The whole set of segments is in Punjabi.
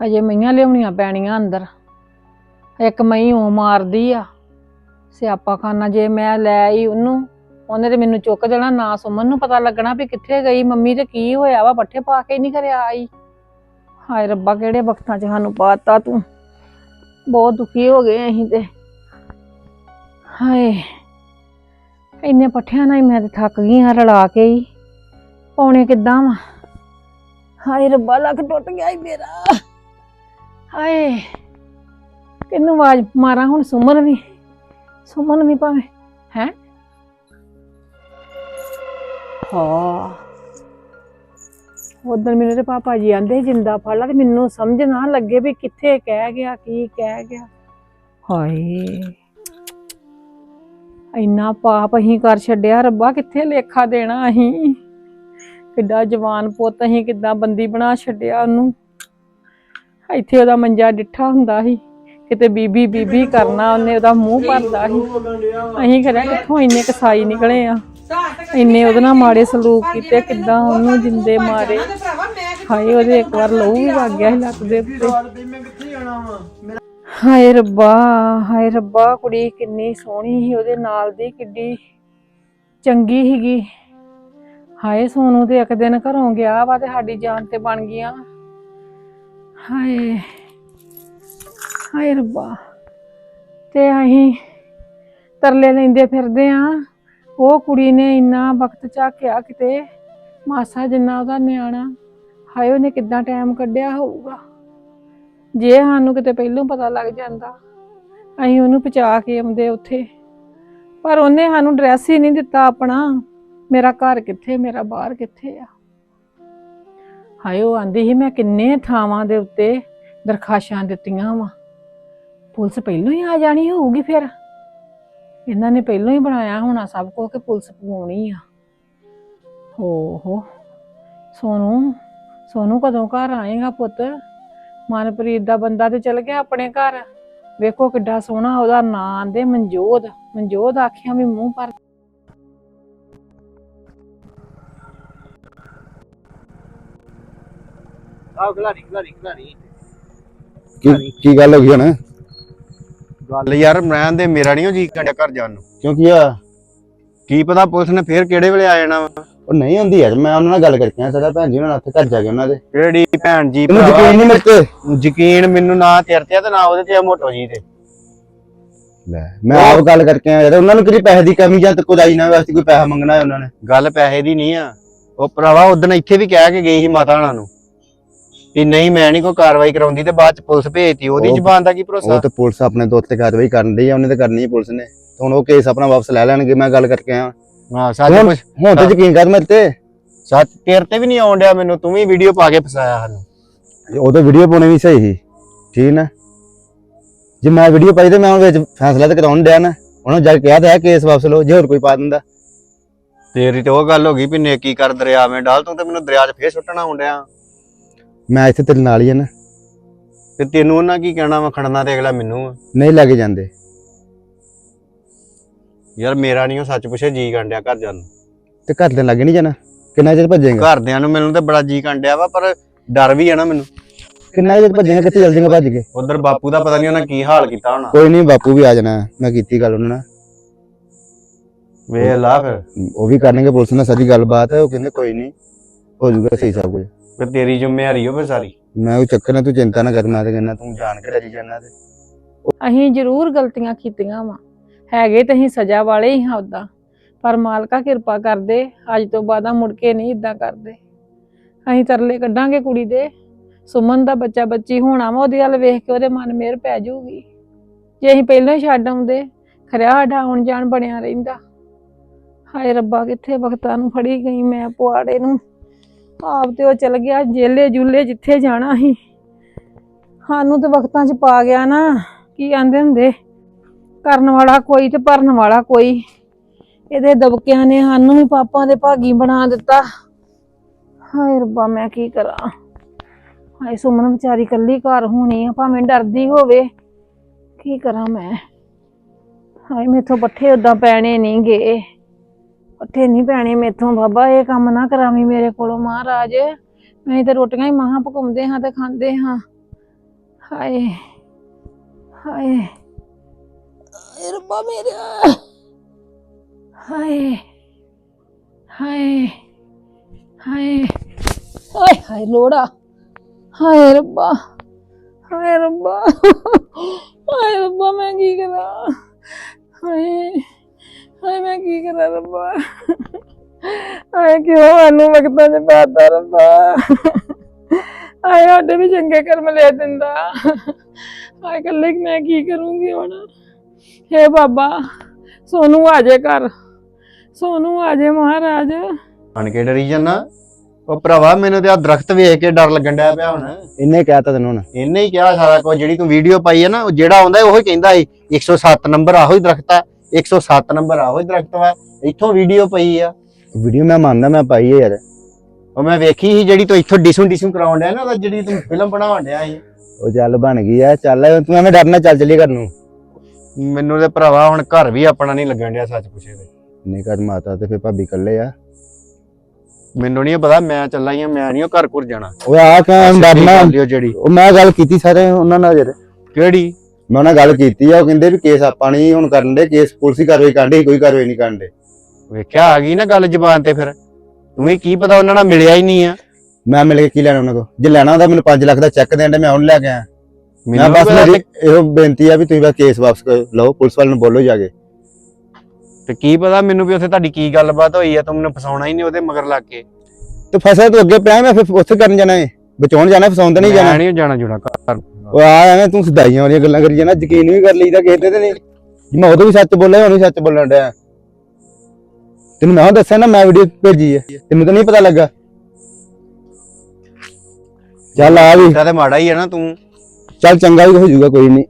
ਹਜੇ ਮਈਆਂ ਲਿਆਉਣੀਆਂ ਪੈਣੀਆਂ ਅੰਦਰ। ਇੱਕ ਮਈ ਉਹ ਮਾਰਦੀ ਆ ਸਿਆਪਾ ਖਾਨਾ ਜੇ ਮੈਂ ਲੈ ਆਈ ਉਹਨੂੰ, ਉਹਨੇ ਤੇ ਮੈਨੂੰ ਚੁੱਕ ਦੇਣਾ, ਨਾ ਸੁਮਨ ਨੂੰ ਪਤਾ ਲੱਗਣਾ ਵੀ ਕਿੱਥੇ ਗਈ, ਮੰਮੀ ਤੇ ਕੀ ਹੋਇਆ ਵਾ, ਪੱਠੇ ਪਾ ਕੇ ਨਹੀਂ ਘਰੇ ਆਈ। ਹਾਏ ਰੱਬਾ, ਕਿਹੜੇ ਵਕਤਾਂ 'ਚ ਸਾਨੂੰ ਪਾਤਾ ਤੂੰ? ਬਹੁਤ ਦੁਖੀ ਹੋ ਗਏ ਅਸੀਂ ਤੇ। ਹਾਏ, ਇੰਨੇ ਪੱਠਿਆਂ ਨਾਲ ਹੀ ਮੈਂ ਤੇ ਥੱਕ ਗਈ ਹਾਂ, ਰਲਾ ਕੇ ਹੀ। ਪਾਉਣੇ ਕਿੱਦਾਂ ਵਾ? ਹਾਏ ਰੱਬਾ, ਲੱਕ ਟੁੱਟ ਗਿਆ ਈ ਮੇਰਾ। ਹਾਏ ਕਿੰਨੂੰ ਆਵਾਜ਼ ਮਾਰਾਂ ਹੁਣ? ਸੁਮਨ ਵੀ ਸੁਮਨ ਵੀ ਭਾਵੇਂ, ਹੈ? ਹਾਂ। ਉਧਰ ਮੈਨੂੰ ਤੇ ਪਾਪਾ ਜੀ ਆਂਦੇ ਜਿੰਦਾ ਫੜ ਲਾ ਤੇ ਮੈਨੂੰ ਸਮਝ ਨਾ ਲੱਗੇ ਵੀ ਕਿੱਥੇ ਕਹਿ ਗਿਆ, ਕੀ ਕਹਿ ਗਿਆ। ਹਾਏ। ਇੰਨਾ ਪਾਪ ਅਸੀਂ ਕਰ ਛੱਡਿਆ, ਰੱਬਾ ਕਿੱਥੇ ਲੇਖਾ ਦੇਣਾ ਅਸੀਂ? ਕਿੱਡਾ ਜਵਾਨ ਪੁੱਤ ਅਸੀਂ ਕਿੱਦਾਂ ਬੰਦੀ ਬਣਾ ਛੱਡਿਆ ਉਹਨੂੰ? ਇੱਥੇ ਉਹਦਾ ਮੰਜਾ ਡਿੱਠਾ ਹੁੰਦਾ ਸੀ। ਕਿਤੇ ਬੀਬੀ ਬੀਬੀ ਕਰਨਾ ਉਹਨੇ ਉਹਦਾ ਮੂੰਹ ਭਰਦਾ ਸੀ। ਅਸੀਂ ਖਰਿਆ ਕਿੱਥੋਂ ਇੰਨੇ ਕਸਾਈ ਨਿਕਲੇ ਆ? ਇੰਨੇ ਉਹਦੇ ਨਾਲ ਮਾੜੇ ਸਲੂਕ ਕੀਤੇ ਕਿੱਦਾਂ ਉਹਨੂੰ ਜਿੰਦੇ ਮਾਰੇ। ਹਾਏ ਉਹਦੇ ਇੱਕ ਵਾਰ ਲਹੂ ਵੀ ਵਗ ਗਿਆ ਸੀ ਲੱਤ ਦੇ ਉੱਤੇ। ਹਾਏ ਰੱਬਾ ਹਾਏ ਰੱਬਾ ਕੁੜੀ ਕਿੰਨੀ ਸੋਹਣੀ ਸੀ ਉਹਦੇ ਨਾਲ ਦੀ ਕਿੱਡੀ ਚੰਗੀ ਸੀਗੀ। ਹਾਏ ਸੋਨੂ ਤੇ ਇੱਕ ਦਿਨ ਘਰੋਂ ਗਿਆ ਵਾ ਤੇ ਸਾਡੀ ਜਾਨ ਤੇ ਬਣ ਗਈਆਂ। ਹਾਏ ਹਾਏ ਰੱਬਾ। ਤੇ ਅਸੀਂ ਤਰਲੇ ਲੈਂਦੇ ਫਿਰਦੇ ਆ ਉਹ ਕੁੜੀ ਨੇ ਇੰਨਾ ਵਕਤ ਝਾਕਿਆ ਕਿਤੇ। ਮਾਸਾ ਜਿੰਨਾ ਉਹਦਾ ਨਿਆਣਾ, ਹਾਏ ਉਹਨੇ ਕਿੱਦਾਂ ਟਾਈਮ ਕੱਢਿਆ ਹੋਊਗਾ। ਜੇ ਸਾਨੂੰ ਕਿਤੇ ਪਹਿਲੋਂ ਪਤਾ ਲੱਗ ਜਾਂਦਾ, ਅਸੀਂ ਉਹਨੂੰ ਪਹੁੰਚਾ ਕੇ ਆਉਂਦੇ ਉੱਥੇ। ਪਰ ਉਹਨੇ ਸਾਨੂੰ ਡਰੈਸ ਹੀ ਨਹੀਂ ਦਿੱਤਾ ਆਪਣਾ। ਮੇਰਾ ਘਰ ਕਿੱਥੇ, ਮੇਰਾ ਬਾਹਰ ਕਿੱਥੇ ਆ? ਹਾਏ, ਉਹ ਆਂਦੀ ਸੀ, ਮੈਂ ਕਿੰਨੇ ਥਾਵਾਂ ਦੇ ਉੱਤੇ ਦਰਖਾਸ਼ਾਂ ਦਿੱਤੀਆਂ ਵਾ। ਪੁਲਿਸ ਪਹਿਲੋਂ ਹੀ ਆ ਜਾਣੀ ਹੋਊਗੀ ਫਿਰ। ਇਹਨਾਂ ਨੇ ਪਹਿਲੋਂ ਹੀ ਬਣਾਇਆ ਹੋਣਾ ਸਭ ਕੁਝ ਕਿ ਪੁਲਿਸ ਪਵਾਉਣੀ ਆ। ਹੋ ਹੋ ਸੋਨੂੰ ਸੋਨੂੰ ਕਦੋਂ ਘਰ ਆਏਗਾ ਪੁੱਤ? ਮਨਪ੍ਰੀਤ ਦਾ ਬੰਦਾ ਤੇ ਚਲ ਗਿਆ ਆਪਣੇ ਘਰ। ਵੇਖੋ ਕਿੱਡਾ ਸੋਹਣਾ ਉਹਦਾ ਨਾਂ ਆਂਦੇ, ਮਨਜੋਤ। ਮਨਜੋਤ ਆਖਿਆ ਵੀ ਮੂੰਹ ਪਰ ਆਹ ਖਿਲਾੜੀ ਖਿਲਾੜੀ ਖਿਲਾੜੀ ਕੀ ਕੀ ਗੱਲ ਹੋ ਗਈ ਹੁਣ? ਗੱਲ ਯਾਰ ਮੈਂ ਦੇ ਮੇਰਾ ਨਹੀਂ ਜੀ ਕੰਡਿਆ ਘਰ ਜਾਣ ਨੂੰ। ਕਿਉਂ ਕੀ ਆ ਕੀ ਪਤਾ ਪੁਲਿਸ ਨੇ ਫੇਰ ਕਿਹੜੇ ਵੇਲੇ ਆ ਜਾਣਾ ਵਾ। ਉਹ ਨਹੀਂ ਹੁੰਦੀ ਯਾਰ ਮੈਂ ਉਹਨਾਂ ਨਾਲ ਗੱਲ ਕਰਕੇ ਆਇਆ ਸਾਡਾ ਭੈਣ ਜੀ ਉਹਨਾਂ ਨਾਲ ਉੱਥੇ ਘਰ ਜਾ ਕੇ ਉਹਨਾਂ ਦੇ। ਕਿਹੜੀ ਭੈਣ ਜੀ ਇਹਨੂੰ ਭਰਾਵਾ, ਯਕੀਨ ਨਹੀਂ ਮੇਰੇ ਤੇ। ਯਕੀਨ ਮੈਨੂੰ ਨਾ ਤੇਰੇ ਤੇ ਆ ਤੇ ਨਾ ਉਹਦੇ ਤੇ ਆ ਮੋਟੋ ਜੀ ਤੇ। ਲੈ ਮੈਂ ਆਪ ਗੱਲ ਕਰਕੇ ਯਾਰ ਉਹਨਾਂ ਨੂੰ ਕਿਹੜੀ ਪੈਸੇ ਦੀ ਕਮੀ ਜਾਂ ਤੇ ਕੋਈ ਨਾ ਵਾਸਤੇ ਕੋਈ ਪੈਸਾ ਮੰਗਣਾ ਹੈ ਉਹਨਾਂ ਨੇ। ਗੱਲ ਪੈਸੇ ਦੀ ਨਹੀਂ ਆ। ਉਹ ਭਰਾਵਾ ਉਦੋਂ ਇੱਥੇ ਵੀ ਕਹਿ ਕੇ ਗਈ ਸੀ ਮਾਤਾ ਹਣਾ ਨੂੰ। ਵੀ ਨਹੀਂ ਮੈਂ ਨਹੀਂ ਕੋਈ ਕਾਰਵਾਈ ਕਰਾਉਂਦੀ ਤੇ ਬਾਅਦ ਚ ਪੁਲਿਸ ਭੇਜਤੀ। ਉਹਦੀ ਉਹ- ਜ਼ੁਬਾਨ ਦਾ ਕੀ ਭਰੋਸਾ? ਉਹ ਤੇ ਪੁਲਿਸ ਆਪਣੇ ਦੋਸਤ ਤੇ ਕਾਰਵਾਈ ਕਰਨ ਡਈ ਆ ਉਹਨੇ ਤੇ ਕਰਨੀ ਹੈ ਪੁਲਿਸ ਨੇ। ਤੇ ਹੁਣ ਉਹ ਕੇਸ ਆਪਣਾ ਵਾਪਸ ਲੈ ਲੈਣਗੇ ਮੈਂ ਗੱਲ ਕਰਕੇ ਆਇਆ। ਹਾਂ ਸੱਚ ਹੁਣ ਕੁਛ ਹੁਣ ਤੇ ਯਕੀਨ ਕਰ ਮੇਰੇ ਤੇ। ਸੱਚ ਤੇਰੇ ਤੇ ਵੀ ਨਹੀਂ ਆਉਣ ਡਿਆ ਮੈਨੂੰ ਤੂੰ ਵੀ ਵੀਡੀਓ ਪਾ ਕੇ ਫਸਾਇਆ ਸਾਨੂੰ। ਉਹ ਤਾਂ ਵੀਡੀਓ ਪਾਉਣੀ ਵੀ ਸਹੀ ਸੀ ਠੀਕ ਨਾ? ਜੇ ਮੈਂ ਵੀਡੀਓ ਪਾਈ ਤੇ ਮੈਂ ਉਹਦੇ ਵਿੱਚ ਫੈਸਲਾ ਤੇ ਕਰਾਉਣ ਡਿਆ ਨਾ। ਉਹਨੂੰ ਜਾ ਕੇ ਕਿਹਾ ਤਾਂ ਹੈ ਕੇਸ ਵਾਪਸ ਲਓ ਜੇ ਹੋਰ ਕੋਈ ਪਾ ਦਿੰਦਾ। ਤੇਰੀ ਤੇ ਉਹ ਗੱਲ ਹੋ ਗਈ ਵੀ ਨੇਕੀ ਕਰ ਦਰਿਆਵੇਂ ਡਾਲ ਤੂੰ ਤੇ ਮੈਨੂੰ ਦਰਿਆ 'ਚ ਫੇਰ ਸੁੱਟਣਾ ਹੁੰਦਿਆ ਮੈਂ ਇੱਥੇ ਤੇਰੇ ਨਾਲ ਹੀ ਆ ਨਾ। ਤੇ ਤੈਨੂੰ ਉਹਨਾਂ ਕੀ ਕਹਿਣਾ ਵਾ ਖੜਨਾ ਤੇ ਅਗਲਾ ਮੈਨੂੰ ਆ। ਨਹੀਂ ਲੈ ਕੇ ਜਾਂਦੇ। ਯਾਰ ਮੇਰਾ ਨਹੀਂ ਉਹ ਸੱਚ ਪੁੱਛੇ ਜੀ ਕੰਡਿਆ ਘਰ ਜਾਣ ਨੂੰ। ਤੇ ਘਰ ਦੇ ਲੱਗੇ ਨਹੀਂ ਜਾਣਾ? ਕਿੰਨਾ ਚਿਰ ਭੱਜੇਗਾ? ਘਰਦਿਆਂ ਨੂੰ ਮੈਨੂੰ ਤੇ ਬੜਾ ਜੀ ਕੰਡਿਆ ਵਾ ਪਰ ਡਰ ਵੀ ਆ ਨਾ ਮੈਨੂੰ। ਕਿੰਨਾ ਚਿਰ ਭੱਜੇਗਾ ਕਿੱਥੇ ਚੱਲ ਜਾਏਗਾ ਭੱਜ ਕੇ? ਉਧਰ ਬਾਪੂ ਦਾ ਪਤਾ ਨਹੀਂ ਉਹਨਾਂ ਕੀ ਹਾਲ ਕੀਤਾ ਹੋਣਾ। ਕੋਈ ਨਹੀਂ ਬਾਪੂ ਵੀ ਆ ਜਾਣਾ। ਮੈਂ ਕੀਤੀ ਗੱਲ ਉਹਨਾਂ ਨਾਲ। ਵੇਖ ਲਾ ਫਿਰ। ਉਹ ਵੀ ਕਰਨਗੇ ਪੁਲਿਸ ਨਾਲ ਸਾਰੀ ਗੱਲਬਾਤ ਉਹ ਕਹਿੰਦੇ ਕੋਈ ਨਹੀਂ ਹੋ ਜਾਊਗਾ ਸਹੀ ਸਭ ਕੁਝ। ਫਿਰ ਤੇਰੀ ਜ਼ਿੰਮੇਵਾਰੀ ਹੋ ਫਿਰ ਸਾਰੀ। ਮੈਂ ਉਹ ਚੱਕਰ ਨਾਲ ਤੂੰ ਚਿੰਤਾ ਨਾ ਕਰ ਮੈਂ ਤੇ ਕਹਿੰਦਾ ਤੂੰ ਜਾਣ ਕੇ ਡਰੀ ਜਾਣਾ ਤੇ। ਅਸੀਂ ਜ਼ਰੂਰ ਗਲਤੀਆਂ ਕੀਤੀਆਂ ਵਾ। ਹੈਗੇ ਤੇ ਅਸੀਂ ਸਜ਼ਾ ਵਾਲੇ ਹੀ ਹਾਂ ਉਦਾਂ ਪਰ ਮਾਲਕਾ ਕਿਰਪਾ ਕਰਦੇ ਅੱਜ ਤੋਂ ਬਾਅਦ ਆ ਮੁੜ ਕੇ ਨਹੀਂ ਇਦਾਂ ਕਰਦੇ। ਅਸੀਂ ਤਰਲੇ ਕੱਢਾਂਗੇ ਕੁੜੀ ਦੇ। ਸੁਮਨ ਦਾ ਬੱਚਾ ਬੱਚੀ ਹੋਣਾ ਵਾ ਉਹਦੇ ਵੱਲ ਵੇਖ ਕੇ ਉਹਦੇ ਮਨ ਮੇਰ ਪੈ ਜਾਊਗੀ। ਜੇ ਅਸੀਂ ਪਹਿਲਾਂ ਹੀ ਛੱਡ ਆਉਂਦੇ ਖਰਿਆ ਸਾਡਾ ਆਉਣ ਜਾਣ ਬਣਿਆ ਰਹਿੰਦਾ। ਹਾਏ ਰੱਬਾ ਕਿੱਥੇ ਵਕਤਾਂ ਨੂੰ ਫੜੀ ਗਈ ਮੈਂ ਪੁਆੜੇ ਨੂੰ। ਆਪ ਤੇ ਉਹ ਚਲ ਗਿਆ, ਜੇਲੇ ਜੁਲੇ ਜਿੱਥੇ ਜਾਣਾ ਸੀ। ਸਾਨੂੰ ਤੇ ਵਕਤਾਂ 'ਚ ਪਾ ਗਿਆ ਨਾ, ਕੀ ਆਂਦੇ ਹੁੰਦੇ? ਕਰਨ ਵਾਲਾ ਕੋਈ ਤੇ ਭਰਨ ਵਾਲਾ ਕੋਈ। ਇਹਦੇ ਦਬਕਿਆਂ ਨੇ ਸਾਨੂੰ ਵੀ ਪਾਪਾਂ ਦੇ ਭਾਗੀ ਬਣਾ ਦਿੱਤਾ। ਹਾਏ ਰੱਬਾ, ਮੈਂ ਕੀ ਕਰਾਂ? ਹਾਏ, ਸੁਮਨ ਵਿਚਾਰੀ ਇਕੱਲੀ ਘਰ ਹੋਣੀ ਆ, ਭਾਵੇਂ ਡਰਦੀ ਹੋਵੇ। ਕੀ ਕਰਾਂ ਮੈਂ? ਹਾਏ, ਮੇਥੋਂ ਪੱਠੇ ਉਦਾਂ ਪੈਣੇ ਨਹੀਂ ਗਏ ਪੱਠੇ ਨਹੀਂ ਪੈਣੇ ਮੇਥੋਂ ਬਾਬਾ ਇਹ ਕੰਮ ਨਾ ਕਰਾਵੀਂ ਮੇਰੇ ਕੋਲੋਂ ਮਹਾਰਾਜ। ਮੈਂ ਤਾਂ ਰੋਟੀਆਂ ਹੀ ਮਹਾਂ ਪਕਾਉਂਦੇ ਹਾਂ ਤੇ ਖਾਂਦੇ ਹਾਂ। ਹਾਏ ਹਾਏ। ਹਾਏ ਰੱਬਾ ਮੇਰਾ। ਹਾਏ ਹਾਏ ਹਾਏ। ਹਾਏ ਹਾਏ ਲੋੜਾ। ਹਾਏ ਰੱਬਾ ਹਾਏ ਰੱਬਾ। ਹਾਏ ਰੱਬਾ ਮੈਂ ਕੀ ਕਰਾਂ। ਹਾਏ। ਹਾਏ ਮੈਂ ਕੀ ਕਰਾਂ ਰੱਬਾ? ਹਾਏ ਕਿਉਂ ਸਾਨੂੰ ਵਕਤਾਂ 'ਚ ਪਾਤਾ ਰੱਬਾ? ਹਾਏ ਸਾਡੇ ਵੀ ਚੰਗੇ ਕਰਮ ਲੈ ਦਿੰਦਾ। ਹਾਏ ਕੱਲੇ ਮੈਂ ਕੀ ਕਰੂੰਗੀ ਹੁਣ? ਹੇ ਬਾਬਾ ਸੋਨੂੰ ਆ ਜੇ ਘਰ। ਸੋਨੂੰ ਆ ਜੇ ਮਹਾਰਾਜ। ਬਣ ਕੇ ਡਰੀ ਜਾਨਾ? ਉਹ ਭਰਾਵਾ ਮੈਨੂੰ ਤੇ ਆ ਦਰਖਤ ਵੇਖ ਕੇ ਡਰ ਲੱਗਣ ਡਿਆ ਪਿਆ ਹੁਣ। ਇਹਨੇ ਕਹਿਤਾ ਤੈਨੂੰ ਹੁਣ। ਇਹਨੇ ਹੀ ਕਿਹਾ ਸਾਰਾ ਕੁਝ ਜਿਹੜੀ ਤੂੰ ਵੀਡੀਓ ਪਾਈ ਹੈ ਨਾ ਉਹ ਜਿਹੜਾ ਆਉਂਦਾ ਉਹ ਹੀ ਕਹਿੰਦਾ ਸੀ 107 ਨੰਬਰ ਆਹੋ ਹੀ ਦਰਖਤ ਆ। 107 ਨੰਬਰ ਆਹੋ ਦਰਖਤ ਵਾ ਇੱਥੋਂ ਵੀਡੀਓ ਪਈ ਆ। ਵੀਡੀਓ ਮੈਂ ਮੰਨਦਾ ਮੈਂ ਪਾਈ ਹੈ ਯਾਰ। ਉਹ ਮੈਂ ਵੇਖੀ ਸੀ ਜਿਹੜੀ ਤੂੰ ਇੱਥੋਂ ਡਿਸੂ ਡਿਸੂ ਕਰਾਉਣ ਡਿਆ ਨਾ ਉਹਦਾ ਜਿਹੜੀ ਤੂੰ ਫਿਲਮ ਬਣਾਉਣ ਡਿਆ ਸੀ। ਉਹ ਚੱਲ ਬਣ ਗਈ ਆ ਚੱਲ ਤੂੰ ਐਵੇਂ ਡਰਨਾ ਚੱਲ ਚੱਲੀ ਘਰ ਨੂੰ। ਮੈਨੂੰ ਤੇ ਭਰਾਵਾ ਹੁਣ ਘਰ ਵੀ ਆਪਣਾ ਨਹੀਂ ਲੱਗਣ ਡਿਆ ਸੱਚ ਪੁੱਛੇ ਤੇ। ਨਹੀਂ ਘਰ ਮਾਤਾ ਤੇ ਫੇ ਭਾਬੀ ਇਕੱਲੇ ਆ। ਮੈਨੂੰ ਨਹੀਂ ਪਤਾ ਮੈਂ ਚੱਲਾ ਹੀ ਆ ਮੈਂ ਨਹੀਂ ਉਹ ਘਰ ਘੁਰ ਜਾਣਾ। ਉਹ ਆ ਕਿਉਂ ਡਰਨਾ? ਉਹ ਜਿਹੜੀ। ਮੈਂ ਗੱਲ ਕੀਤੀ ਸਾਰੇ ਉਹਨਾਂ ਨਾਲ ਯਾਰ। ਕਿਹੜੀ? ਮੈਂ ਉਹਨਾਂ ਨਾਲ ਗੱਲ ਕੀਤੀ ਆ ਉਹ ਕਹਿੰਦੇ ਵੀ ਕੇਸ ਆਪਾਂ ਨਹੀਂ ਹੁਣ ਕਰਨ ਦੇ ਕੇਸ ਪੁਲਿਸ ਹੀ ਕਾਰਵਾਈ ਕਰਨ ਡਈ ਕੋਈ ਕਾਰਵਾਈ ਨਹੀਂ ਕਰਨ ਦੇ। ਵੇਖਿਆ ਆ ਗਈ ਨਾ ਗੱਲ ਜ਼ਬਾਨ ਤੇ ਫਿਰ। ਤੂੰ ਵੀ ਕੀ ਪਤਾ ਉਹਨਾਂ ਨਾਲ ਮਿਲਿਆ ਹੀ ਨਹੀਂ ਆ। ਮੈਂ ਮਿਲ ਕੇ ਕੀ ਲੈਣਾ ਉਹਨਾਂ ਕੋ ਜੇ ਲੈਣਾ ਹੁੰਦਾ ਮੈਨੂੰ 5 ਲੱਖ ਦਾ ਚੈੱਕ ਦੇਣ ਦੇ ਮੈਂ ਉਹਨੂੰ ਲੈ ਕੇ ਆਇਆ। ਮੈਂ ਬਸ ਪਤਾ ਮੇਰੀ ਇਹੋ ਬੇਨਤੀ ਆ ਵੀ ਤੁਸੀਂ ਬਸ ਕੇਸ ਵਾਪਸ ਕਰ ਲਓ ਪੁਲਿਸ ਵਾਲਿਆਂ ਨੂੰ ਬੋਲੋ ਜਾ ਕੇ। ਤੇ ਕੀ ਪਤਾ ਮੈਨੂੰ ਵੀ ਉੱਥੇ ਤੁਹਾਡੀ ਕੀ ਗੱਲਬਾਤ ਹੋਈ ਆ ਤੂੰ ਮੈਨੂੰ ਫਸਾਉਣਾ ਹੀ ਨਹੀਂ ਉਹਦੇ ਮਗਰ ਲੱਗ ਕੇ। ਤੇ ਫਸਿਆ ਤੂੰ ਅੱਗੇ ਪਿਆ ਮੈਂ ਫਿਰ ਉੱਥੇ ਕਰਨ ਜਾਣਾ ਹੈ ਬਚਾਉਣ ਜਾਣਾ ਫਸਾਉਣ ਤਾਂ ਨਹੀਂ ਮੈਂ ਜਾਣਾ। ਨਹੀਂ ਜਾਣਾ ਜੁਣਾ ਘਰ। ਉਹ ਆ ਐਵੇਂ ਤੂੰ ਸਦਾਈਆਂ ਵਾਲੀਆਂ ਗੱਲਾਂ ਕਰੀ ਜਾਣਾ ਯਕੀਨ ਵੀ ਕਰ ਲਈਦਾ ਕਿਸੇ ਤੇ ਤੇ ਨਹੀਂ। ਜੇ ਮੈਂ ਉਦੋਂ ਵੀ ਸੱਚ ਬੋਲਿਆ ਹੁਣ ਵੀ ਸੱਚ ਬੋਲਣ ਡਿਆ। ਤੈਨੂੰ ਮੈਂ ਦੱਸਿਆ ਨਾ ਮੈਂ ਵੀਡੀਓ ਭੇਜੀ ਹੈ ਤੈਨੂੰ ਤਾਂ ਨਹੀਂ ਪਤਾ ਲੱਗਾ। ਚੱਲ ਆ ਵੀ। ਤਾਂ ਮਾੜਾ ਹੀ ਆ ਨਾ ਤੂੰ। ਚੱਲ ਚੰਗਾ ਵੀ ਹੋ ਜਾਊਗਾ ਕੋਈ ਨਹੀਂ।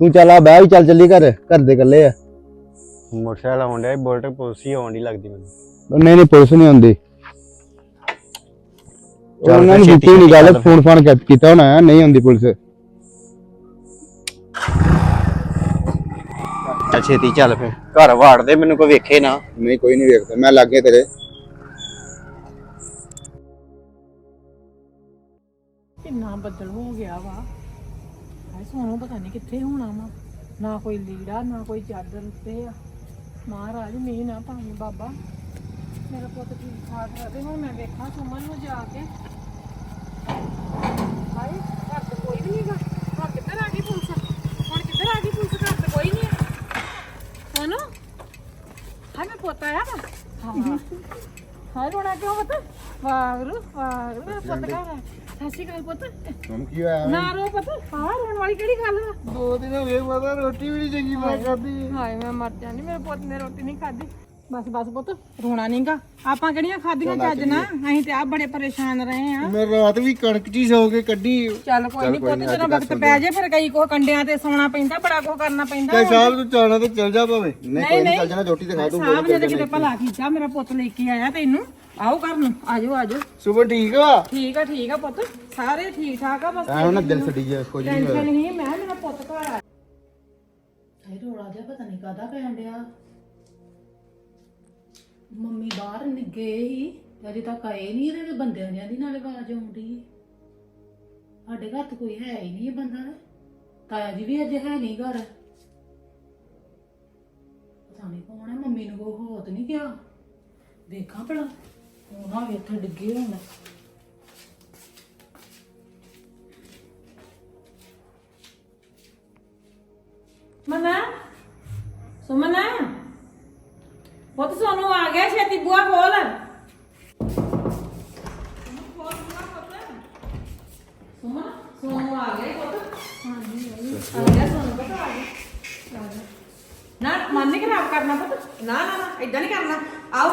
ਤੂੰ ਚੱਲ ਆ ਬਹਿ ਵੀ ਚੱਲ ਚੱਲੀ ਘਰ। ਘਰ ਦੇ ਇਕੱਲੇ ਆ। ਮੋਟਰਸਾਈਕਲ ਆਉਣ ਡਿਆ ਬੁਲਟ ਪੁਲਿਸ ਹੀ ਆਉਣ ਦੀ ਲੱਗਦੀ ਮੈਨੂੰ। ਨਹੀਂ ਨਹੀਂ ਪੁਲਿਸ ਨਹੀਂ ਆਉਂਦੀ। ਉਹਨਾਂ ਨੇ ਦਿੱਤੀ ਨਹੀਂ ਗੱਲ ਫੋਨ ਫਾਨ ਕੀਤਾ ਹੋਣਾ ਨਹੀਂ ਆਉਂਦੀ ਪੁਲਿਸ। ਚੱਲ ਛੇਤੀ ਚੱਲ ਫਿਰ। ਘਰ ਵਾੜ ਦੇ ਮੈਨੂੰ ਕੋਈ ਵੇਖੇ ਨਾ। ਨਹੀਂ ਕੋਈ ਨਹੀਂ ਵੇਖਦਾ ਮੈਂ ਲੱਗ ਤੇਰੇ। ਕਿੰਨਾ ਬੱਦਲ ਹੋ ਗਿਆ ਵਾ। ਹਾਏ ਸੋਨੂੰ ਪਤਾ ਨਹੀਂ ਕਿੱਥੇ ਹੋਣਾ ਵਾ। ਨਾ ਕੋਈ ਲੀੜਾ ਨਾ ਕੋਈ ਚਾਦਰ ਉੱਤੇ ਆ। ਮਹਾਰਾਜ ਮੀਂਹ ਨਾ ਪਾਣੀ ਬਾਬਾ। ਮੇਰਾ ਪੁੱਤ ਠੀਕ ਠਾਕ ਰਹੇ ਹੁਣ ਮੈਂ ਵੇਖਾਂ ਸੁਮਨ ਨੂੰ ਜਾ ਕੇ। ਹਾਏ ਘਰ ਤੇ ਕੋਈ ਵੀ ਨਹੀਂਗਾ ਹੁਣ ਕਿੱਧਰ ਆ ਗਈ ਪੁਲਿਸ। ਹੁਣ ਕਿੱਧਰ ਆ ਗਈ ਪੁਲਿਸ? ਘਰ ਤੇ ਕੋਈ ਨਹੀਂ ਹੈ। ਸੋਨੂੰ ਹਾਏ ਮੈਂ ਪੁੱਤ ਆਇਆ ਵਾ। ਹਾਂ। ਹਾਏ ਰੋਣਾ ਕਿਉਂ ਪੁੱਤ? ਵਾਗਰੂ ਵਾਗਰੂ ਮੇਰਾ ਪੁੱਤ ਘਰ ਹੈ ਸਤਿ ਸ਼੍ਰੀ ਅਕਾਲ ਪੁੱਤ। ਕੀ ਹੋਇਆ ਨਾ ਰੋ ਪੁੱਤ। ਹਾਂ ਰੋਣ ਵਾਲੀ ਕਿਹੜੀ ਗੱਲ ਵਾ? ਦੋ ਦਿਨ ਹੋ ਗਏ ਮਾਤਾ ਰੋਟੀ ਵੀ ਨਹੀਂ ਚੰਗੀ ਮੈਂ ਖਾਦੀ ਹਾਏ ਮੈਂ ਮਰ ਜਾਣੀ ਮੇਰੇ ਪੁੱਤ ਨੇ ਰੋਟੀ ਨਹੀਂ ਖਾਧੀ। ਬਸ ਬਸ ਪੁੱਤ ਰੋਣਾ ਨਹੀਂਗਾ ਆਪਾਂ ਕਿਹੜੀਆਂ ਖਾਧੀਆਂ ਚੱਜ ਨਾ ਅਸੀਂ ਤੇ ਆ ਬੜੇ ਪਰੇਸ਼ਾਨ ਰਹੇ ਆ। ਮੈਂ ਰਾਤ ਵੀ ਕਣਕ ਚ ਹੀ ਸੌ ਕੇ ਕੱਢੀ। ਚੱਲ ਕੋਈ ਨਹੀਂ ਪੁੱਤ ਜਦੋਂ ਵਕਤ ਪੈ ਜੇ ਫਿਰ ਕਈ ਕੋ ਕੰਡਿਆਂ ਤੇ ਸੌਣਾ ਪੈਂਦਾ ਬੜਾ ਕੋ ਕਰਨਾ ਪੈਂਦਾ। ਸਾਹਿਬ ਤੂੰ ਚਾਣਾ ਤੇ ਚੱਲ ਜਾ ਭਾਵੇਂ। ਨਹੀਂ ਕੋਈ ਨਹੀਂ ਚੱਲ ਜਾਣਾ ਰੋਟੀ ਤੇ ਖਾ ਤੂੰ ਸਾਹਿਬ ਨੇ ਤਾਂ ਕਿਤੇ ਭਲਾ ਕੀਤਾ ਮੇਰਾ ਪੁੱਤ ਲੈ ਕੇ ਆਇਆ ਤੈਨੂੰ। ਆਓ ਘਰ ਨੂੰ ਆਜੋ ਆਜੋ। ਸੁਬਹ ਠੀਕ ਆ? ਠੀਕ ਆ ਠੀਕ ਆ ਪੁੱਤ। ਸਾਰੇ ਠੀਕ ਠਾਕ ਆ ਬਸ ਐ ਉਹਨਾਂ ਦਿਲ ਛੱਡੀ ਜਾ ਟੈਨਸ਼ਨ ਨਹੀਂ ਮੈਂ ਮੇਰਾ ਪੁੱਤ ਘਰ ਆ। ਇਹ ਰੋਲਾ ਜਿਹਾ ਪਤਾ ਨਹੀਂ ਕਾਦਾ ਪੈਣ ਡਿਆ। ਮੰਮੀ ਬਾਹਰ ਨੀ ਗਏ ਹੀ ਤੇ ਅਜੇ ਤੱਕ ਆਏ ਨਹੀਂ ਇਹਦੇ ਬੰਦਿਆਂ ਜਿਆਂ ਦੀ ਨਾਲੇ ਆਵਾਜ਼ ਆਉਂਦੀ ਸਾਡੇ ਘਰ ਤਾਂ ਕੋਈ ਹੈ ਹੀ ਨਹੀਂ ਬੰਦਾ ਤਾਇਆ ਜੀ ਵੀ ਅਜੇ ਹੈ ਨਹੀਂ ਘਰ। ਪਤਾ ਨਹੀਂ ਕੌਣ ਹੈ ਮੰਮੀ ਨੂੰ ਕੋ ਹੋਤ ਨਹੀਂ ਗਿਆ ਵੇਖਾਂ ਭਲਾ ਉਹਨਾਂ ਵੀ ਇੱਥੇ ਡਿੱਗੇ ਹੋਣ। ਮਨਾ ਸੁਮਨਾ ਪੁੱਤ ਸੋਨੂੰ ਆ ਗਿਆ ਛੇਤੀ ਬੁਆ ਖੋਲ। ਸੁਮਨ ਸੋਨੂੰ ਆ ਗਿਆ ਪੁੱਤ। ਹਾਂਜੀ ਆ ਗਿਆ ਸੋਨੂੰ ਪੁੱਤ ਆ ਗਿਆ। ਆ ਗਿਆ। ਨਾ ਮਨ ਨਹੀਂ ਖਰਾਬ ਕਰਨਾ ਪੁੱਤ। ਨਾ ਨਾ ਨਾ ਇਦਾਂ ਨਹੀਂ ਕਰਨਾ। ਆਓ।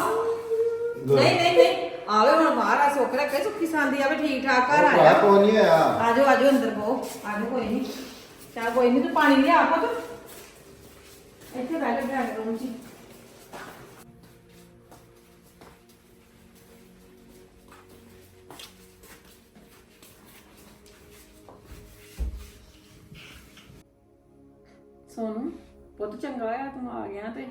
ਨਹੀਂ ਨਹੀਂ ਨਹੀਂ ਆਵੇ ਹੁਣ ਬਾਹਰ ਆ ਸੁੱਕ ਰੱਖੇ ਸੁੱਖੀ ਸਾਂਦੀ ਆਵੇ ਠੀਕ ਠਾਕ ਘਰ ਆ ਜਾ। ਕੋਈ ਨਹੀਂ ਆਜੋ ਆਜੋ ਅੰਦਰ ਬੋ। ਆਜੋ ਕੋਈ ਨਹੀਂ ਚਾ ਕੋਈ ਨਹੀਂ ਤੂੰ ਪਾਣੀ ਲਿਆ ਪੁੱਤ। ਇੱਥੇ ਬੈਠ ਕੇ ਬੈਠ ਰੂਮ 'ਚ ਪੁੱਤ ਚੰਗਾ ਆ ਤੂੰ ਆ ਗਿਆ ਤੇ।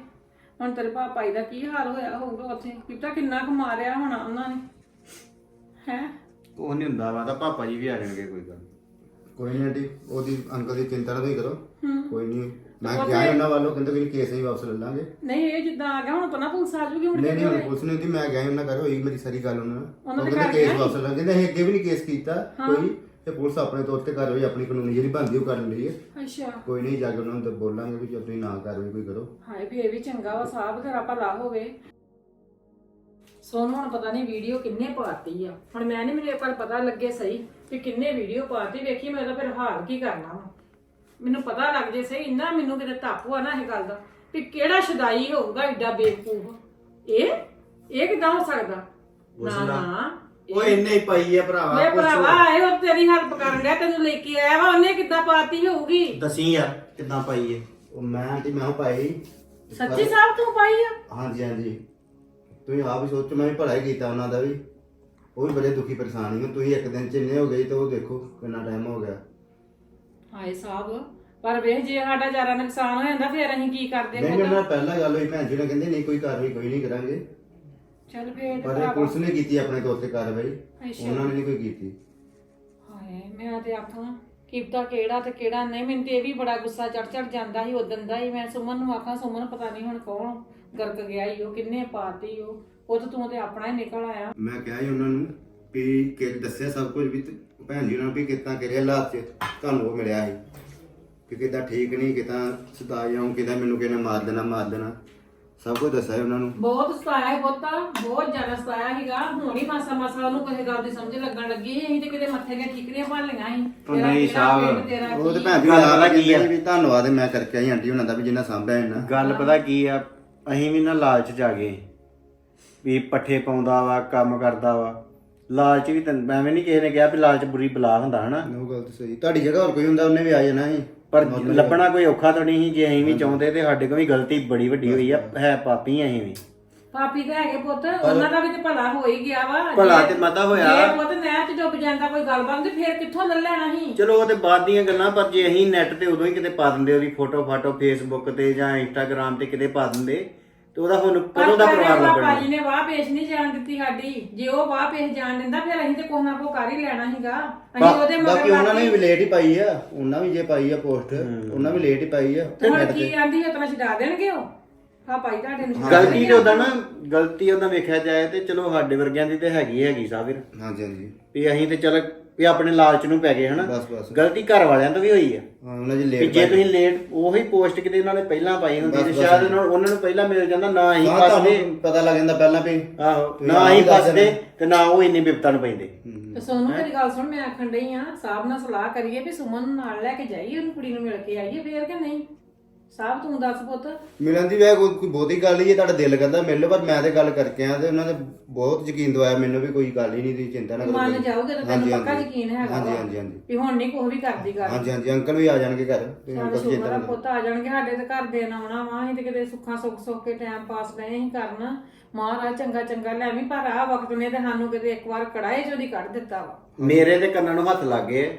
ਹੁਣ ਤੇਰੇ ਪਾਪਾ ਜੀ ਦਾ ਕੀ ਹਾਲ ਹੋਇਆ ਹੋਊਗਾ ਉੱਥੇ? ਕਿਤਾ ਕਿੰਨਾ ਕੁ ਮਾਰਿਆ ਹੋਣਾ ਉਹਨਾਂ ਨੇ। ਹੈ? ਉਹ ਨਹੀਂ ਹੁੰਦਾ ਵਾ ਤਾਂ ਪਾਪਾ ਜੀ ਵੀ ਆ ਜਾਣਗੇ ਕੋਈ ਗੱਲ ਕੋਈ ਨਹੀਂ ਆਂਟੀ ਉਹਦੀ ਅੰਕਲ ਦੀ ਚਿੰਤਾ ਨਾ ਤੁਸੀਂ ਕਰੋ। ਕੋਈ ਨਹੀਂ ਮੈਂ ਗਿਆ ਉਹਨਾਂ ਵੱਲੋਂ ਕਹਿੰਦੇ ਕੋਈ ਕੇਸ ਨਹੀਂ ਵਾਪਸ ਲੈ ਲਾਂਗੇ। ਨਹੀਂ ਇਹ ਜਿੱਦਾਂ ਆ ਗਿਆ ਹੁਣ ਤਾਂ ਨਾ ਪੁਲਿਸ ਆ ਜੂਗੀ ਹੁਣ ਨਹੀਂ ਨਹੀਂ ਹੁਣ ਪੁਲਿਸ ਨੇ ਦੀ ਮੈਂ ਗਿਆ ਉਹਨਾਂ ਕਰ ਹੋਈ ਮੇਰੀ ਸਾਰੀ ਗੱਲ ਉਹਨਾਂ ਨਾਲ। ਉਹਨਾਂ ਉਹ ਦੇ ਘਰ ਕੇਸ ਵਾਪਸ ਲੈ ਲਾਂਗੇ। ਅਸੀਂ ਅੱਗੇ ਵੀ ਨਹੀਂ ਕੇਸ ਕੀਤਾ ਕੋਈ ਤੇ ਪੁਲਿਸ ਆਪਣੇ ਤੌਰ ਤੇ ਕਾਰਵਾਈ ਆਪਣੀ ਕਾਨੂੰਨੀ ਜਿਹੜੀ ਬਣਦੀ ਉਹ ਕਰਨ ਲਈ ਹੈ। ਅੱਛਾ। ਕੋਈ ਨਹੀਂ ਜਾ ਕੇ ਉਹਨਾਂ ਨੂੰ ਤਾਂ ਬੋਲਾਂਗੇ ਵੀ ਜੇ ਤੁਸੀਂ ਨਾ ਕਾਰਵਾਈ ਕੋਈ ਕਰੋ। ਹਾਏ ਵੀ ਇਹ ਵੀ ਚੰਗਾ ਵਾ ਸਾਹਬ ਤੇਰਾ ਭਲਾ ਹੋਵੇ। ਸੋਨੂੰ ਹੁਣ ਪਤਾ ਨਹੀਂ ਵੀਡੀਓ ਕਿੰਨੇ ਪਾਤੀ ਆ। ਹੁਣ ਮੈਂ ਨਹੀਂ ਮੇਰੇ ਕੋਲ ਪਤਾ ਲੱਗੇ ਸਹੀ ਕਿ ਕਿੰਨੇ ਵੀਡੀਓ ਪਾਤੀ। ਵੇਖੀ ਮੈਂ ਤਾਂ ਫਿਰ ਹਾਲ ਕੀ ਕਰਨਾ ਵਾ। ਮੈਨੂੰ ਪਤਾ ਲੱਗ ਜੇ ਸਹੀ ਇੰਨਾ ਮੈਨੂੰ ਕਿਤੇ ਧੱਪ ਆ ਨਾ ਇਹ ਗੱਲ ਦਾ ਵੀ ਕਿਹੜਾ ਸ਼ਦਾਈ ਹੋਊਗਾ ਏਡਾ ਬੇਵਕੂਫ। ਇਹ? ਇਹ ਕਿਦਾਂ ਹੋ ਸਕਦਾ? ਨਾ ਨਾ। ਉਹ ਇੰਨੇ ਹੀ ਪਾਈ ਆ ਭਰਾਵਾ ਮੈਂ ਭਰਾਵਾ ਆਏ ਉਹ ਤੇਰੀ ਹੈਲਪ ਕਰਨ ਡਿਆ ਤੈਨੂੰ ਲੈ ਕੇ ਆਇਆ ਵਾ ਉਹਨੇ ਕਿੱਦਾਂ ਪਾਤੀ ਹੋਊਗੀ? ਦਸੀ ਯਾਰ ਕਿੱਦਾਂ ਪਾਈ ਏ। ਉਹ ਮੈਂ ਆਂਟੀ ਮੈਂ ਉਹ ਪਾਈ। ਸੱਚੀ ਸਾਹਿਬ ਤੂੰ ਪਾਈ ਆ? ਹਾਂਜੀ ਹਾਂਜੀ। ਤੁਸੀਂ ਆਪ ਹੀ ਸੋਚੋ ਮੈਂ ਵੀ ਭਲਾ ਹੀ ਕੀਤਾ ਉਹਨਾਂ ਦਾ ਵੀ। ਉਹ ਵੀ ਬੜੇ ਦੁਖੀ ਪਰੇਸ਼ਾਨ ਹੀ ਤੁਸੀਂ ਇੱਕ ਦਿਨ ਚ ਇੰਨੇ ਹੋ ਗਏ ਤੇ ਉਹ ਦੇਖੋ ਕਿੰਨਾ ਟਾਈਮ ਹੋ ਗਿਆ। ਹਾਏ ਸਾਹਿਬ ਪਰ ਵੇਖ ਜੇ ਸਾਡਾ ਜ਼ਿਆਦਾ ਨੁਕਸਾਨ ਹੋ ਜਾਂਦਾ ਫਿਰ ਅਸੀਂ ਕੀ ਕਰਦੇ ਨਹੀਂ? ਉਹਨਾਂ ਨਾਲ ਪਹਿਲਾਂ ਗੱਲ ਹੋਈ ਭੈਣ ਜੀ ਨੇ ਕਹਿੰਦੇ ਨਹੀਂ ਕੋਈ ਕਾਰਵਾਈ ਕੋਈ ਨਹੀਂ ਕਰਾਂਗੇ। ਚੱਲ ਪਰ ਇਹ ਪੁਲਿਸ ਨੇ ਕੀਤੀ ਆਪਣੇ ਤੇ ਕਾਰਵਾਈ। ਅੱਛਾ। ਉਹਨਾਂ ਨੇ ਨਹੀਂ ਕੋਈ ਕੀਤੀ। ਹਾਏ ਮੈਂ ਤੇ ਆਖਾਂ ਕਿਪਤਾ ਕਿਹੜਾ ਤੇ ਕਿਹੜਾ ਨਹੀਂ ਮੈਨੂੰ ਤੇ ਇਹ ਵੀ ਬੜਾ ਗੁੱਸਾ ਚੜ ਚੜ ਜਾਂਦਾ ਸੀ ਉਦੋਂ ਦਾ ਹੀ ਮੈਂ ਸੁਮਨ ਨੂੰ ਆਖਾਂ ਸੁਮਨ ਪਤਾ ਨਹੀਂ ਹੁਣ ਕੌਣ ਗਰਕ ਗਿਆ ਈ ਉਹ ਕਿੰਨੇ ਪਾਤੀ ਉਹ। ਉਹ ਤਾਂ ਤੂੰ ਤੇ ਆਪਣਾ ਹੀ ਨਿਕਲ ਆਇਆ। ਮੈਂ ਕਿਹਾ ਸੀ ਉਹਨਾਂ ਨੂੰ ਵੀ ਕਿ ਦੱਸਿਆ ਸਭ ਕੁਝ ਵੀ ਤੇ ਭੈਣ ਜੀ ਨਾਲ ਵੀ ਕਿੱਦਾਂ ਕਰਿਆ ਹਾਲਾਤ 'ਚ ਤੁਹਾਨੂੰ ਉਹ ਮਿਲਿਆ ਸੀ। ਕਿ ਕਿੱਦਾਂ ਠੀਕ ਨਹੀਂ ਕਿੱਦਾਂ ਸਤਾ ਜਾਉਂ ਕਿੱਦਾਂ ਮੈਨੂੰ ਕਿਹਨੇ ਮਾਰ ਦੇਣਾ ਮਾਰ ਦੇਣਾ। ਸਭ ਕੁਝ ਦੱਸਿਆ ਉਹਨਾਂ ਨੂੰ। ਬਹੁਤ ਸਤਾਇਆ ਹੈ ਬਹੁਤਾ ਬਹੁਤ ਜ਼ਿਆਦਾ ਸਤਾਇਆ ਸੀਗਾ। ਹੁਣ ਹੀ ਮਾਸਾ ਮਾਸਾ ਉਹਨੂੰ ਕਿਸੇ ਗੱਲ ਦੀ ਸਮਝ ਲੱਗਣ ਲੱਗੀ ਸੀ। ਅਸੀਂ ਤੇ ਕਿਤੇ ਮੱਥੇ ਦੀਆਂ ਠੀਕਰੀਆਂ ਭੰਨ ਲਈਆਂ ਸੀ। ਉਹ ਨਹੀਂ ਸਾਹਿਬ, ਉਹ ਤੇ? ਭੈਣ ਜੀ ਗੱਲ ਨਾਲ ਪਤਾ ਕੀ ਕੀ ਆ? ਵੀ ਧੰਨਵਾਦ ਮੈਂ ਕਰਕੇ ਆਈ ਆਂਟੀ ਉਹਨਾਂ ਦਾ ਵੀ ਜਿੰਨਾ ਸਾਂਭਿਆ ਇਹਨਾਂ ਗੱਲ ਪਤਾ ਕੀ ਆ? ਅਸੀਂ ਵੀ ਨਾ ਲਾਲਚ ਚ ਆ ਗਏ। ਵੀ ਪੱਠੇ ਪਾਉਂਦਾ ਵਾ ਕੰਮ ਕਰਦਾ ਵਾ। ਲਾਲਚ ਵੀ ਤੈਨੂੰ ਐਵੇਂ ਨਹੀਂ ਕਿਸੇ ਨੇ ਕਿਹਾ ਵੀ ਲਾਲਚ ਬੁਰੀ ਬਲਾ ਹੁੰਦਾ ਹਨਾ? ਉਹ ਗੱਲ ਤਾਂ ਸਹੀ। ਤੁਹਾਡੀ ਜਗ੍ਹਾ ਹੋਰ ਕੋਈ ਹੁੰਦਾ ਉਹਨੇ ਵੀ ਆ ਜਾਣਾ ਸੀ। ਪਰ ਲੱਭਣਾ ਕੋਈ ਔਖਾ ਤਾਂ ਨਹੀਂ ਸੀ ਜੇ ਅਸੀਂ ਵੀ ਚਾਹੁੰਦੇ ਤੇ ਸਾਡੇ ਕੋਲ ਵੀ ਗਲਤੀ ਬੜੀ ਵੱਡੀ ਹੋਈ ਆ ਹੈ। ਪਾਪੀ ਆ ਅਸੀਂ ਵੀ। ਪਾਪੀ ਤਾਂ ਹੈਗੇ ਪੁੱਤ ਉਹਨਾਂ ਦਾ ਵੀ ਤੇ ਭਲਾ ਹੋ ਹੀ ਗਿਆ ਵਾ। ਭਲਾ ਤੇ ਮਾਤਾ ਹੋਇਆ। ਜੇ ਪੁੱਤ ਨਹਿਰ ਚ ਡੁੱਬ ਜਾਂਦਾ ਕੋਈ ਗੱਲਬਾਤ ਤੇ ਫੇਰ ਕਿੱਥੋਂ ਲੈ ਲੈਣਾ ਸੀ? ਚਲੋ ਉਹ ਤੇ ਬਾਅਦ ਦੀਆਂ ਗੱਲਾਂ ਪਰ ਜੇ ਅਸੀਂ ਨੈਟ ਤੇ ਉਦੋਂ ਹੀ ਕਿਤੇ ਪਾ ਦਿੰਦੇ ਉਹਦੀ ਫੋਟੋ ਫਾਟੋ ਫੇਸਬੁੱਕ ਤੇ ਜਾਂ ਇੰਸਟਾਗ੍ਰam ਤੇ ਕਿਤੇ ਪਾ ਦਿੰਦੇ ਤੇ ਉਹਦਾ ਹੁਣ ਕਦੋਂ ਦਾ ਪਰਿਵਾਰ ਪਾਪਾ ਲੱਭਣਾ ਜੀ ਨੇ ਵਾਹ ਪੇਸ਼ ਨਹੀਂ ਜਾਣ ਦਿੱਤੀ ਸਾਡੀ। ਜੇ ਉਹ ਵਾਹ ਪੇਸ਼ ਜਾਣ ਦਿੰਦਾ ਫਿਰ ਅਸੀਂ ਤੇ ਕੋਹ ਨਾ ਕੋ ਕਰ ਹੀ ਲੈਣਾ ਸੀਗਾ। ਅਸੀਂ ਉਹਦੇ ਬਾਕੀ ਮਗਰ ਉਹਨਾਂ ਨੇ ਵੀ ਲੇਟ ਹੀ ਪਾਈ ਆ। ਉਹਨਾਂ ਵੀ ਜੇ ਪਾਈ ਆ ਪੋਸਟ ਉਹਨਾਂ ਵੀ ਲੇਟ ਹੀ ਪਾਈ ਆ। ਤੇ ਹੁਣ ਕੀ ਆਂਦੀ ਇਤਨਾ ਛਡਾ ਦੇਣਗੇ ਉਹ? ਹਾਂ ਭਾਈ ਤੁਹਾਡੇ ਨੂੰ ਗਲਤੀ। ਤੇ ਉਹਦਾ ਨਾ ਗਲਤੀ ਉਹਦਾ ਵੇਖਿਆ ਜਾਏ ਤੇ ਚਲੋ ਸਾਡੇ ਵਰਗਿਆਂ ਦੀ ਤੇ ਹੈਗੀ ਹੈਗੀ ਸਾਬਿਰ ਹਾਂਜੀ ਹਾਂਜੀ। ਵੀ ਅਸੀਂ ਤੇ ਚਲ ਵੀ ਆਪਣੇ ਲਾਲਚ ਨੂੰ ਪੈ ਗਏ ਹਨਾ? ਬਸ ਬਸ। ਗਲਤੀ ਘਰ ਵਾਲਿਆਂ ਤੋਂ ਵੀ ਹੋਈ ਆ। ਹਾਂ ਉਹਨਾਂ ਦੀ ਵੀ ਲੇਟ ਜੇ ਤੁਸੀਂ ਲੇਟ ਉਹੀ ਪੋਸਟ ਕਿਤੇ ਉਹਨਾਂ ਨੇ ਪਹਿਲਾਂ ਪਾਈ ਹੁੰਦੀ ਤੇ। ਸ਼ਾਇਦ ਉਹਨਾਂ ਨੂੰ- ਉਹਨਾਂ ਨੂੰ ਪਹਿਲਾਂ ਮਿਲ ਜਾਂਦਾ ਨਾ ਹਾਂ ਫਸਦੇ। ਤੁਹਾਨੂੰ ਪਤਾ ਲੱਗ ਜਾਂਦਾ ਪਹਿਲਾਂ ਵੀ। ਆਹੋ ਨਾ ਹੀ ਫਸਦੇ। ਤੇ ਨਾ ਉਹ ਇੰਨੀ ਬਿਪਤਾਂ ਨੂੰ ਪੈਂਦੇ। ਤੇ ਸੋਨੂੰ ਤੇਰੀ ਗੱਲ ਸੁਣ ਮੈਂ ਆਖਣ ਡਈ ਆ ਸਾਹਿਬ ਨਾਲ ਸਲਾਹ ਕਰੀਏ ਵੀ ਸੁਮਨ ਨੂੰ ਨਾਲ ਲੈ ਕੇ ਜਾਈਏ ਉਹਨੂੰ ਕੁੜੀ ਨੂੰ ਮਿਲ ਕੇ ਆਈਏ ਫੇਰ ਕਿ ਨਹੀਂ? ਸਾਹਿਬ ਤੂੰ ਦੱਸ ਪੁੱਤ। ਮਿਲਣ ਦੀ ਵੇ ਕੋਈ ਕੋਈ ਬਹੁਤੀ ਗੱਲ ਹੀ ਹੈ ਤੁਹਾਡਾ ਦਿਲ ਕਰਦਾ ਮਿਲ ਲਓ ਪਰ ਮੈਂ ਤੇ ਗੱਲ ਕਰਕੇ ਆ ਤੇ ਉਹਨਾਂ ਨੇ ਬਹੁਤ ਯਕੀਨ ਦਵਾਇਆ ਮੈਨੂੰ ਵੀ ਕੋਈ ਗੱਲ ਹੀ ਨਹੀਂ ਦੀ ਚਿੰਤਾ ਨਾ ਕਰੋ ਮੰਨ ਕੋਈ। ਜਾਓਗੇ ਤਾਂ ਹਾਂਜੀ, ਤੈਨੂੰ ਪੱਕਾ ਹਾਂਜੀ। ਯਕੀਨ ਹੈਗਾ ਹਾਂਜੀ ਵਾ। ਹਾਂਜੀ ਹਾਂਜੀ। ਵੀ ਹੁਣ ਨਹੀਂ ਕੋਈ ਵੀ ਕਰਦੀ ਗੱਲ। ਹਾਂਜੀ ਹਾਂਜੀ ਅੰਕਲ ਵੀ ਆ ਜਾਣਗੇ ਘਰ। ਤੁਸੀਂ ਚੱਲ ਅੰਕਲ ਦੀ ਸ਼ੁਕਰ ਚਿੰਤਾ ਆ ਨਾ ਕਰੋ ਪੁੱਤ ਆ ਜਾਣਗੇ ਸਾਡੇ ਤੇ ਘਰ ਦੇ ਆਉਣਾ ਵਾ। ਅਸੀਂ ਤੇ ਕਿਤੇ ਸੁੱਖਾਂ ਸੁੱਖ ਸੁੱਖ ਕੇ ਟਾਈਮ ਪਾਸ ਡਏ ਅਸੀਂ ਕਰਨ। ਮਹਾਰਾਜ ਚੰਗਾ ਚੰਗਾ ਲੈਵੀਂ ਪਰ ਆ ਵਕਤ ਨੇ ਤੇ ਸਾਨੂੰ ਕਿਤੇ ਇੱਕ ਵਾਰ ਕੜਾਏ ਚੋਂ ਦੀ ਕੱਢ ਦਿੱਤਾ ਵਾ। ਮੇਰੇ ਤੇ ਕੰਨਾਂ ਨੂੰ ਹੱਥ ਲੱਗ ਗਏ।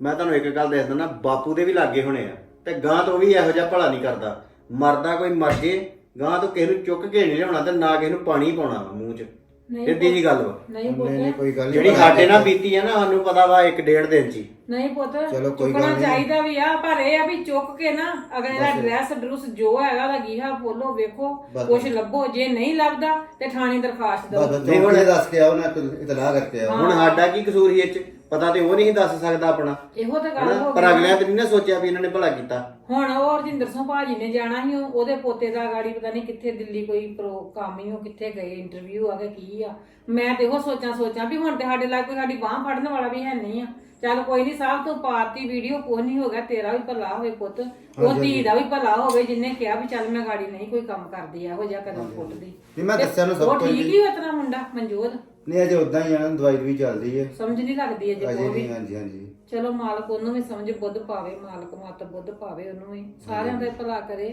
ਮੈਂ ਤੁਹਾਨੂੰ ਇੱਕ ਗੱਲ ਦੱਸ ਦਿੰਦਾ ਬਾਪੂ ਦੇ ਵੀ ਲੱਗੇ ਹੋਣੇ ਆ। ਤੇ ਗਾਂ ਤੋਂ ਵੀ ਇਹੋ ਜਿਹਾ ਭਲਾ ਨਹੀਂ ਕਰਦਾ। ਮਰਦਾ ਕੋਈ ਮਰ ਜੇ ਗਾਂ ਤੋਂ ਕਿਸੇ ਨੂੰ ਚੁੱਕ ਕੇ ਨਹੀਂ ਲਿਆਉਣਾ ਤੇ ਨਾ ਕਿਸੇ ਨੂੰ ਪਾਣੀ ਪਾਉਣਾ ਮੂੰਹ 'ਚ। ਨਹੀਂ ਸਿੱਧੀ ਜੀ ਗੱਲ ਵਾ। ਨਹੀਂ ਨਹੀਂ ਨਹੀਂ ਪੁੱਤ ਕੋਈ ਗੱਲ ਨਹੀਂ। ਜਿਹੜੀ ਸਾਡੇ ਨਾਲ ਬੀਤੀ ਆ ਨਾ ਸਾਨੂੰ ਪਤਾ ਵਾ ਇੱਕ ਡੇਢ ਦਿਨ 'ਚ ਹੀ। ਨਹੀਂ ਪੁੱਤ ਚਲੋ ਕੋਈ ਚੁੱਕਣਾ ਗੱਲ ਨਹੀਂ। ਚਾਹੀਦਾ ਵੀ ਆ ਪਰ ਇਹ ਆ ਵੀ ਚੁੱਕ ਕੇ ਨਾ ਅਗਲੇ ਦਾ ਡਰੈਸ ਡਰੂਸ ਜੋ ਹੈਗਾ ਉਹਦਾ ਗੀਹਾ ਫੋਲੋ ਵੇਖੋ ਬਸ। ਕੁਛ ਲੱਭੋ ਜੇ ਨਹੀਂ ਲੱਭਦਾ ਤੇ ਥਾਣੇ ਦਰਖਾਸਤ ਦਿਓ। ਬਸ ਚੌਂਕ ਦੱਸ ਕੇ ਆਓ ਨਾ ਇਤਲਾਹ ਕਰਕੇ ਆਓ। ਹੁਣ ਸਾਡਾ ਕੀ ਕਸੂਰ ਸੀ ਇਹ 'ਚ? ਪਤਾ ਤੇ ਉਹ ਨਹੀਂ ਦੱਸ ਸਕਦਾ ਆਪਣਾ। ਇਹੋ ਤਾਂ ਗੱਲ ਹਨਾ? ਹੋ ਪਰ ਗਈ ਅਗਲਿਆਂ ਤੇ ਨਹੀਂ ਨਾ ਸੋਚਿਆ ਵੀ ਇਹਨਾਂ ਨੇ ਭਲਾ ਕੀਤਾ। ਹੁਣ ਉਹ ਰਜਿੰਦਰ ਸਿੰਘ ਭਾਜੀ ਨੇ ਜਾਣਾ ਸੀ ਉਹ- ਉਹਦੇ ਪੋਤੇ ਦਾ ਗਾੜੀ ਪਤਾ ਨਹੀਂ ਕਿੱਥੇ ਦਿੱਲੀ ਕੋਈ ਪ੍ਰੋ ਕੰਮ ਹੀ ਉਹ ਕਿੱਥੇ ਗਏ ਇੰਟਰਵਿਊ ਆ ਗਿਆ ਕੀ ਆ। ਮੈਂ ਤੇ ਉਹ ਸੋਚਾਂ ਸੋਚਾਂ ਵੀ ਹੁਣ ਤੇ ਸਾਡੇ ਕੋਈ ਸਾਡੀ ਬਾਹ ਫੜਨ ਵਾਲਾ ਵੀ ਹੈ ਨਹੀਂ ਆ। ਚੱਲ ਕੋਈ ਨਹੀਂ ਸਾਹਿਬ ਤੋਂ ਪਾਤੀ ਵੀਡੀਓ ਕੁਛ ਨਹੀਂ ਹੋ ਗਿਆ ਤੇਰਾ ਵੀ ਭਲਾ ਹੋਵੇ ਪੁੱਤ। ਉਹ ਧੀ ਦਾ ਵੀ ਭਲਾ ਹੋਵੇ ਜਿੰਨੇ ਕਿਹਾ ਵੀ ਚੱਲ ਮੈਂ ਗਾੜੀ ਨਹੀਂ ਕੋਈ ਕੰਮ ਕਰਦੀ ਇਹੋ ਜਿਹਾ ਕਦਮ ਪੁੱਟਦੀ। ਨਹੀਂ ਮੈਂ ਦੱਸਿਆ ਨੂੰ ਉਹ ਸਭ ਕੁਝ ਠੀਕ ਹੀ ਉਤਨਾ ਮੁੰਡਾ ਮਨਜੋਤ? ਨਹੀਂ ਅਜੇ ਉਦਾਂ ਹੀ ਆ ਦਵਾਈ ਵੀ ਚੱਲਦੀ ਹੈ ਸਮਝ ਨਹੀਂ ਲੱਗਦੀ ਅਜੇ ਅਜੇ ਕੋਈ ਵੀ। ਨਹੀਂ ਹਾਂਜੀ ਹਾਂਜੀ। ਚਲੋ ਮਾਲਕ ਉਹਨੂੰ ਵੀ ਸਮਝ ਬੁੱਧ ਪਾਵੇ ਮਾਲਕ ਮਤ ਬੁੱਧ ਪਾਵੇ ਉਹਨੂੰ ਵੀ। ਸਾਰਿਆਂ ਦਾ ਹੀ ਭਲਾ ਕਰੇ।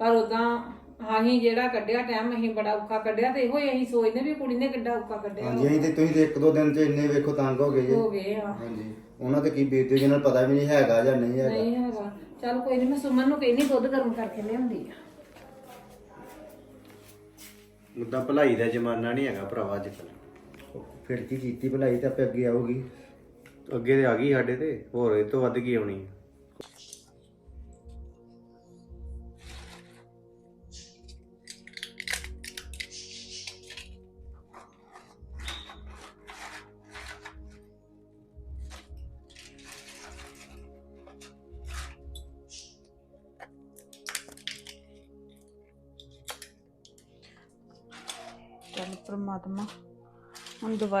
ਪਰ ਉਦਾਂ ਅਸੀਂ ਜਿਹੜਾ ਕੱਢਿਆ ਟਾਈਮ ਅਸੀਂ ਬੜਾ ਔਖਾ ਕੱਢਿਆ ਤੇ ਇਹੋ ਹੀ ਅਸੀਂ ਸੋਚਦੇ ਵੀ ਕੁੜੀ ਨੇ ਕਿੱਡਾ ਔਖਾ ਕੱਢਿਆ। ਹਾਂਜੀ ਅਸੀਂ ਤੇ ਤੁਸੀਂ ਤੇ ਇੱਕ ਦੋ ਦਿਨ ਚ ਇੰਨੇ ਵੇਖੋ ਤੰਗ ਹੋ ਗਏ ਜੀ। ਹੋ ਗਏ ਆ। ਹਾਂਜੀ। ਉਹਨਾਂ ਤੇ ਕੀ ਬੀਤਦੀ ਜਿਹਨਾਂ ਨੂੰ ਪਤਾ ਵੀ ਨਹੀਂ ਹੈਗਾ ਜਾਂ ਨਹੀਂ ਹੈਗਾ। ਨਹੀਂ ਹੈਗਾ। ਚਲ ਕੋਈ ਨਹੀਂ ਮੈਂ ਸੁਮਨ ਨੂੰ ਕਹਿੰਦੀ ਦੁੱਧ ਗਰਮ ਕਰਕੇ ਲਿਆਉਂਦੀ ਆ। ਉਦਾਂ ਭਲਾਈ ਦਾ ਜ਼ਮਾਨਾ ਨਹੀਂ ਹੈਗਾ ਭਰਾਵਾ ਅੱਜ ਕੱਲ੍ਹ। ਫਿਰ ਕੀ ਕੀਤੀ ਭਲਾਈ ਤਾਂ ਆਪੇ ਅੱਗੇ ਆਊਗੀ। ਅੱਗੇ ਤੇ ਆ ਗਈ ਸਾਡੇ ਤੇ, ਹੋਰ ਇਹ ਤੋਂ ਵੱਧ ਕੀ ਆਉਣੀ?